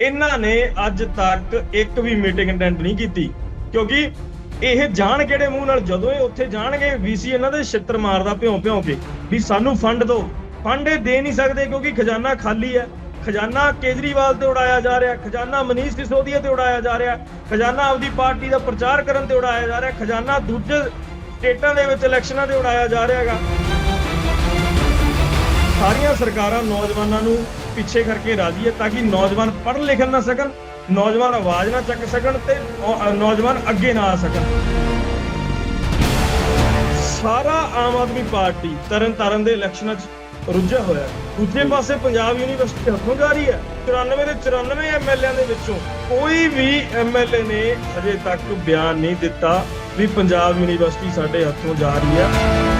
ਇਹਨਾਂ ਨੇ ਅੱਜ ਤੱਕ ਇੱਕ ਵੀ ਮੀਟਿੰਗ ਅਟੈਂਡ ਨਹੀਂ ਕੀਤੀ। ਕਿਉਂਕਿ ਇਹ ਜਾਣ ਕਿਹੜੇ ਮੂੰਹ ਨਾਲ, ਜਦੋਂ ਇਹ ਉੱਥੇ ਜਾਣਗੇ, ਵੀਸੀ ਇਹਨਾਂ ਦੇ ਛਿੱਤਰ ਮਾਰਦਾ ਭਿਉਂ ਭਿਉਂ ਕੇ, ਵੀ ਸਾਨੂੰ ਫੰਡ ਦਿਓ। ਫੰਡ ਇਹ ਦੇ ਨਹੀਂ ਸਕਦੇ ਕਿਉਂਕਿ ਖਜ਼ਾਨਾ ਖਾਲੀ ਹੈ। ਖਜ਼ਾਨਾ ਕੇਜਰੀਵਾਲ ਤੇ ਉਡਾਇਆ ਜਾ ਰਿਹਾ, ਖਜ਼ਾਨਾ ਮਨੀਸ਼ ਸਿਸੋਦੀਆ ਤੇ ਉਡਾਇਆ ਜਾ ਰਿਹਾ, ਖਜ਼ਾਨਾ ਆਪਦੀ ਪਾਰਟੀ ਦਾ ਪ੍ਰਚਾਰ ਕਰਨ ਤੇ ਉਡਾਇਆ ਜਾ ਰਿਹਾ, ਖਜ਼ਾਨਾ ਦੂਜੇ ਸਟੇਟਾਂ ਦੇ ਵਿੱਚ ਇਲੈਕਸ਼ਨਾਂ ਤੇ ਉਡਾਇਆ ਜਾ ਰਿਹਾ ਹੈਗਾ। ਸਾਰੀਆਂ ਸਰਕਾਰਾਂ, ਨੌਜਵਾਨਾਂ ਨੂੰ ਪਿੱਛੇ ਕਰਕੇ ਰਾਜੀ ਹੈ ਤਾਂ ਕਿ ਨੌਜਵਾਨ ਪੜ੍ਹਨ ਲਿਖਣ ਨਾ ਸਕਣ, ਨੌਜਵਾਨ ਆਵਾਜ਼ ਨਾ ਚੱਕ ਸਕਣ ਤੇ ਨੌਜਵਾਨ ਅੱਗੇ ਨਾ ਆ ਸਕਣ। ਸਾਰਾ ਆਮ ਆਦਮੀ ਪਾਰਟੀ ਤਰਨ ਤਾਰਨ ਦੇ ਇਲੈਕਸ਼ਨਾਂ 'ਚ ਰੁੱਝਿਆ ਹੋਇਆ ਦੂਜੇ ਪਾਸੇ ਪੰਜਾਬ ਯੂਨੀਵਰਸਿਟੀ ਹੱਥੋਂ ਜਾ ਰਹੀ ਹੈ। 94 ਦੇ 94 ਐਮਐਲਏਆਂ ਦੇ ਵਿੱਚੋਂ ਕੋਈ ਵੀ ਐਮਐਲਏ ਨੇ ਹਜੇ ਤੱਕ ਬਿਆਨ ਨਹੀਂ ਦਿੱਤਾ ਵੀ ਪੰਜਾਬ ਯੂਨੀਵਰਸਿਟੀ ਸਾਡੇ ਹੱਥੋਂ ਜਾ ਰਹੀ ਹੈ।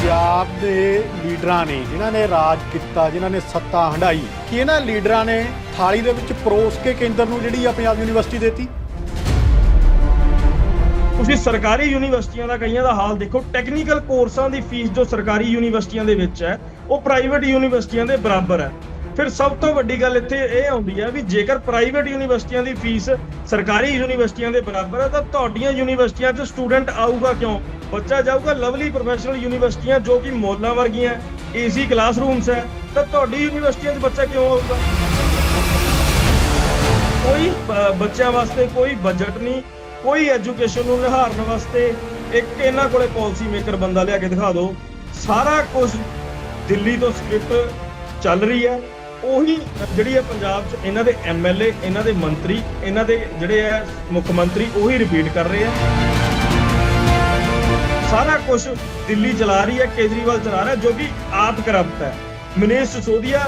ਪੰਜਾਬ ਦੇ ਲੀਡਰਾਂ ਨੇ, ਜਿਨ੍ਹਾਂ ਨੇ ਰਾਜ ਕੀਤਾ, ਜਿਨ੍ਹਾਂ ਨੇ ਸੱਤਾ ਹੰਢਾਈ ਕਿ ਇਹਨਾਂ ਲੀਡਰਾਂ ਨੇ ਥਾਲੀ ਦੇ ਵਿੱਚ ਪਰੋਸ ਕੇ ਕੇਂਦਰ ਨੂੰ ਜਿਹੜੀ ਆ ਪੰਜਾਬ ਯੂਨੀਵਰਸਿਟੀ ਦੇਤੀ? ਤੁਸੀਂ ਸਰਕਾਰੀ ਯੂਨੀਵਰਸਿਟੀਆਂ ਦਾ ਕਈਆਂ ਦਾ ਹਾਲ ਦੇਖੋ ਟੈਕਨੀਕਲ ਕੋਰਸਾਂ ਦੀ ਫੀਸ ਜੋ ਸਰਕਾਰੀ ਯੂਨੀਵਰਸਿਟੀਆਂ ਦੇ ਵਿੱਚ ਹੈ, ਉਹ ਪ੍ਰਾਈਵੇਟ ਯੂਨੀਵਰਸਿਟੀਆਂ ਦੇ ਬਰਾਬਰ ਹੈ। ਫਿਰ ਸਭ ਤੋਂ ਵੱਡੀ ਗੱਲ ਇੱਥੇ ਇਹ ਆਉਂਦੀ ਹੈ ਵੀ ਜੇਕਰ ਪ੍ਰਾਈਵੇਟ ਯੂਨੀਵਰਸਿਟੀਆਂ ਦੀ ਫੀਸ ਸਰਕਾਰੀ ਯੂਨੀਵਰਸਿਟੀਆਂ ਦੇ ਬਰਾਬਰ ਹੈ ਤਾਂ ਤੁਹਾਡੀਆਂ ਯੂਨੀਵਰਸਿਟੀਆਂ 'ਚ ਸਟੂਡੈਂਟ ਆਊਗਾ ਕਿਉਂ? ਬੱਚਾ ਜਾਊਗਾ ਲਵਲੀ ਪ੍ਰੋਫੈਸ਼ਨਲ ਯੂਨੀਵਰਸਿਟੀਆਂ ਜੋ ਕਿ ਮੋਲਾਂ ਵਰਗੀਆਂ ਏਸੀ ਕਲਾਸਰੂਮਸ ਹੈ, ਤਾਂ ਤੁਹਾਡੀ ਯੂਨੀਵਰਸਿਟੀਆਂ 'ਚ ਬੱਚਾ ਕਿਉਂ ਆਊਗਾ? ਕੋਈ ਬੱਚਿਆਂ ਵਾਸਤੇ ਕੋਈ ਬਜਟ ਨਹੀਂ, ਕੋਈ ਐਜੂਕੇਸ਼ਨ ਨੂੰ ਨਿਹਾਰਨ ਵਾਸਤੇ ਇੱਕ ਇਹਨਾਂ ਕੋਲੇ ਪਾਲਿਸੀ ਮੇਕਰ ਬੰਦਾ ਲਿਆ ਕੇ ਦਿਖਾ ਦਿਓ। ਸਾਰਾ ਕੁਝ ਦਿੱਲੀ ਤੋਂ ਸਕ੍ਰਿਪਟ ਚੱਲ ਰਹੀ ਹੈ। ਉਹੀ ਜਿਹੜੀ ਹੈ ਪੰਜਾਬ 'ਚ ਇਹਨਾਂ ਦੇ ਐਮਐਲਏ ਇਹਨਾਂ ਦੇ ਮੰਤਰੀ ਇਹਨਾਂ ਦੇ ਜਿਹੜੇ ਹੈ ਮੁੱਖ ਮੰਤਰੀ ਉਹੀ ਰਿਪੀਟ ਕਰ ਰਹੇ ਆ। ਸਾਰਾ ਕੁਝ ਦਿੱਲੀ ਚਲਾ ਰਹੀ ਹੈ ਕੇਜਰੀਵਾਲ ਚਲਾ ਰਿਹਾ ਜੋ ਕਿ ਆਪ ਕਰਪਟ ਹੈ। ਮਨੀਸ਼ ਸਿਸੋਦੀਆ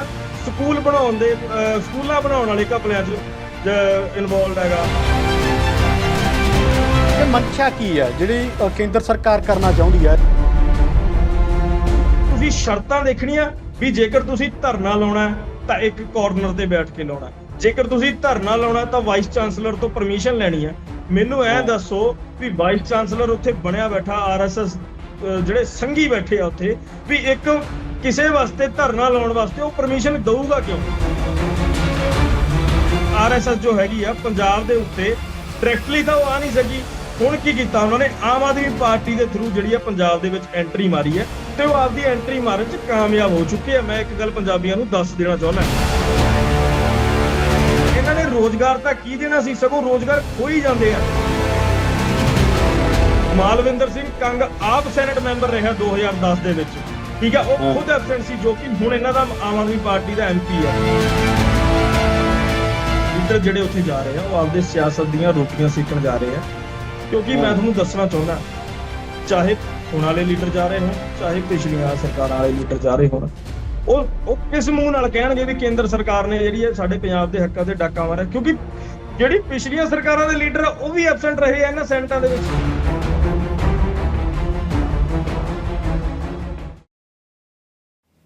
ਸਕੂਲ ਬਣਾਉਣ ਦੇ ਸਕੂਲਾਂ ਬਣਾਉਣ ਵਾਲੇ ਘਪਲਿਆਂ 'ਚ ਇਨਵੋਲਡ ਹੈਗਾ। ਇਹ ਮਨਸ਼ਾ ਕੀ ਹੈ ਜਿਹੜੀ ਕੇਂਦਰ ਸਰਕਾਰ ਕਰਨਾ ਚਾਹੁੰਦੀ ਹੈ? ਤੁਸੀਂ ਸ਼ਰਤਾਂ ਦੇਖਣੀਆਂ ਵੀ ਜੇਕਰ ਤੁਸੀਂ ਧਰਨਾ ਲਾਉਣਾ ਹੈ, ਤਾਂ ਇੱਕ ਕਾਰਨਰ ਤੇ ਬੈਠ ਕੇ ਲਾਉਣਾ। ਜੇਕਰ ਤੁਸੀਂ ਧਰਨਾ ਲਾਉਣਾ ਤਾਂ ਵਾਈਸ ਚਾਂਸਲਰ ਤੋਂ ਪਰਮਿਸ਼ਨ ਲੈਣੀ ਹੈ। ਮੈਨੂੰ ਐ ਦੱਸੋ ਵੀ ਵਾਈਸ ਚਾਂਸਲਰ ਉੱਥੇ ਬਣਿਆ ਬੈਠਾ ਆਰਐਸਐਸ ਜਿਹੜੇ ਸੰਘੀ ਬੈਠੇ ਆ ਉੱਥੇ ਵੀ ਇੱਕ ਕਿਸੇ ਵਾਸਤੇ ਧਰਨਾ ਲਾਉਣ ਵਾਸਤੇ ਉਹ ਪਰਮਿਸ਼ਨ ਦਊਗਾ ਕਿਉਂ? ਆਰਐਸਐਸ ਜੋ ਹੈਗੀ ਆ ਪੰਜਾਬ ਦੇ ਉੱਤੇ ਡਾਇਰੈਕਟਲੀ ਤਾਂ ਉਹ ਆ ਨਹੀਂ ਸਕੀ। ਹੁਣ ਕੀ ਕੀਤਾ ਉਹਨਾਂ ਨੇ? ਆਮ ਆਦਮੀ ਪਾਰਟੀ ਦੇ ਥਰੂ ਜਿਹੜੀ ਆ ਪੰਜਾਬ ਦੇ ਵਿੱਚ ਐਂਟਰੀ ਮਾਰੀ ਹੈ ਤੇ ਉਹ ਆਪਦੀ ਐਂਟਰੀ ਮਾਰਨ 'ਚ ਕਾਮਯਾਬ ਹੋ ਚੁੱਕੇ ਆ। ਮੈਂ ਇੱਕ ਗੱਲ ਪੰਜਾਬੀਆਂ ਨੂੰ ਦੱਸ ਦੇਣਾ ਚਾਹੁੰਦਾ ਇਹਨਾਂ ਨੇ ਰੋਜ਼ਗਾਰ ਤਾਂ ਕੀ ਦੇਣਾ ਸੀ? ਸਗੋਂ ਰੋਜ਼ਗਾਰ ਖੋਈ ਜਾਂਦੇ ਆ। ਮਾਲਵਿੰਦਰ ਸਿੰਘ ਕੰਗ ਆਪ ਸੈਨੇਟ ਮੈਂਬਰ ਰਿਹਾ 2010 ਦੇ ਵਿੱਚ। ਠੀਕ ਆ? ਉਹ ਖੁਦ ਐਬਸੈਂਟ ਸੀ ਜੋ ਕਿ ਹੁਣ ਇਹਨਾਂ ਦਾ ਆਮ ਆਦਮੀ ਪਾਰਟੀ ਦਾ ਐਮਪੀ ਹੈ ਲੀਡਰ ਜਿਹੜੇ ਉੱਥੇ ਜਾ ਰਹੇ ਆ ਉਹ ਆਪਦੇ ਸਿਆਸਤ ਦੀਆਂ ਰੋਟੀਆਂ ਸੇਕਣ ਜਾ ਰਹੇ ਆ। ਕਿਉਂਕਿ ਮੈਂ ਤੁਹਾਨੂੰ ਦੱਸਣਾ ਚਾਹੁੰਦਾ ਚਾਹੇ ਹੁਣ ਵਾਲੇ ਲੀਡਰ ਜਾ ਰਹੇ ਹੋਣ ਚਾਹੇ ਪਿਛਲੀਆਂ ਸਰਕਾਰਾਂ ਵਾਲੇ ਲੀਡਰ ਜਾ ਰਹੇ ਹੋਣ ਉਹ ਉਹ ਕਿਸ ਮੂੰਹ ਨਾਲ ਕਹਿਣਗੇ ਵੀ ਕੇਂਦਰ ਸਰਕਾਰ ਨੇ ਜਿਹੜੀ ਹੈ ਸਾਡੇ ਪੰਜਾਬ ਦੇ ਹੱਕਾਂ ਤੇ ਡਾਕਾ ਮਾਰਿਆ? ਕਿਉਂਕਿ ਜਿਹੜੀ ਪਿਛਲੀਆਂ ਸਰਕਾਰਾਂ ਦੇ ਲੀਡਰ ਆ ਉਹ ਵੀ ਐਬਸੈਂਟ ਰਹੇ ਆ ਇਹਨਾਂ ਸੈਨੇਟਾਂ ਦੇ ਵਿੱਚ।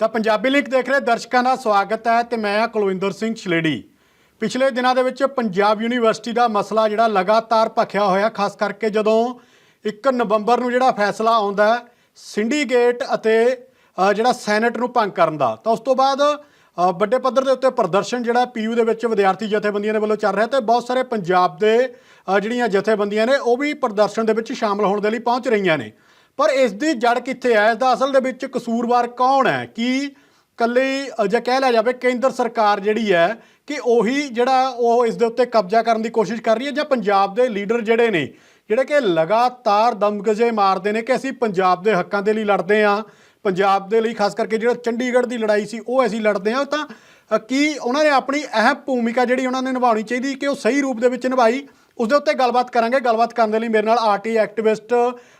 ਤਾਂ ਪੰਜਾਬੀ ਲਿੰਕ ਦੇਖ ਰਹੇ ਦਰਸ਼ਕਾਂ ਦਾ ਸਵਾਗਤ ਹੈ ਤੇ ਮੈਂ ਹਾਂ ਕੁਲਵਿੰਦਰ ਸਿੰਘ ਛਲੇੜੀ। ਪਿਛਲੇ ਦਿਨਾਂ ਦੇ ਵਿੱਚ ਪੰਜਾਬ ਯੂਨੀਵਰਸਿਟੀ ਦਾ ਮਸਲਾ ਜਿਹੜਾ ਲਗਾਤਾਰ ਭਖਿਆ ਹੋਇਆ, ਖਾਸ ਕਰਕੇ ਜਦੋਂ 1 ਨਵੰਬਰ ਨੂੰ ਜਿਹੜਾ ਫੈਸਲਾ ਆਉਂਦਾ ਹੈ ਸਿੰਡੀਕੇਟ ਅਤੇ ਜਿਹੜਾ ਸੈਨੇਟ ਨੂੰ ਭੰਗ ਕਰਨ ਦਾ, ਤਾਂ ਉਸ ਤੋਂ ਬਾਅਦ ਵੱਡੇ ਪੱਧਰ ਦੇ ਉੱਤੇ ਪ੍ਰਦਰਸ਼ਨ ਜਿਹੜਾ ਪੀਯੂ ਦੇ ਵਿੱਚ ਵਿਦਿਆਰਥੀ ਜਥੇਬੰਦੀਆਂ ਦੇ ਵੱਲੋਂ ਚੱਲ ਰਿਹਾ ਤੇ ਬਹੁਤ ਸਾਰੇ ਪੰਜਾਬ ਦੇ ਜਿਹੜੀਆਂ ਜਥੇਬੰਦੀਆਂ ਨੇ, ਉਹ ਵੀ ਪ੍ਰਦਰਸ਼ਨ ਦੇ ਵਿੱਚ ਸ਼ਾਮਲ ਹੋਣ ਦੇ ਲਈ ਪਹੁੰਚ ਰਹੀਆਂ ਨੇ। ਪਰ ਇਸ ਦੀ ਜੜ ਕਿੱਥੇ ਹੈ? ਇਸ ਦਾ ਅਸਲ ਦੇ ਵਿੱਚ ਕਸੂਰਵਾਰ ਕੌਣ ਹੈ? ਕੀ ਕੱਲੀ ਅ, ਜੇ ਕਹਿ ਲਿਆ ਜਾਵੇ ਕੇਂਦਰ ਸਰਕਾਰ ਜਿਹੜੀ ਹੈ ਕਿ ਉਹੀ ਜਿਹੜਾ ਉਹ ਇਸ ਦੇ ਉੱਤੇ ਕਬਜ਼ਾ ਕਰਨ ਦੀ ਕੋਸ਼ਿਸ਼ ਕਰ ਰਹੀ ਹੈ ਜਾਂ ਪੰਜਾਬ ਦੇ ਲੀਡਰ ਜਿਹੜੇ ਨੇ ਜਿਹੜੇ ਕਿ ਲਗਾਤਾਰ ਦਮਗਜੇ ਮਾਰਦੇ ਨੇ ਕਿ ਅਸੀਂ ਪੰਜਾਬ ਦੇ ਹੱਕਾਂ ਦੇ ਲਈ ਲੜਦੇ ਹਾਂ ਪੰਜਾਬ ਦੇ ਲਈ ਖਾਸ ਕਰਕੇ ਜਿਹੜਾ ਚੰਡੀਗੜ੍ਹ ਦੀ ਲੜਾਈ ਸੀ ਉਹ ਅਸੀਂ ਲੜਦੇ ਹਾਂ ਤਾਂ ਕੀ ਉਹਨਾਂ ਨੇ ਆਪਣੀ ਅਹਿਮ ਭੂਮਿਕਾ ਜਿਹੜੀ ਉਹਨਾਂ ਨੇ ਨਿਭਾਉਣੀ ਚਾਹੀਦੀ ਕਿ ਉਹ ਸਹੀ ਰੂਪ ਦੇ ਵਿੱਚ ਨਿਭਾਈ? ਉਸ ਦੇ ਉੱਤੇ ਗੱਲਬਾਤ ਕਰਾਂਗੇ ਗੱਲਬਾਤ ਕਰਨ ਦੇ ਲਈ ਮੇਰੇ ਨਾਲ ਆਰਟੀ ਐਕਟਿਵਿਸਟ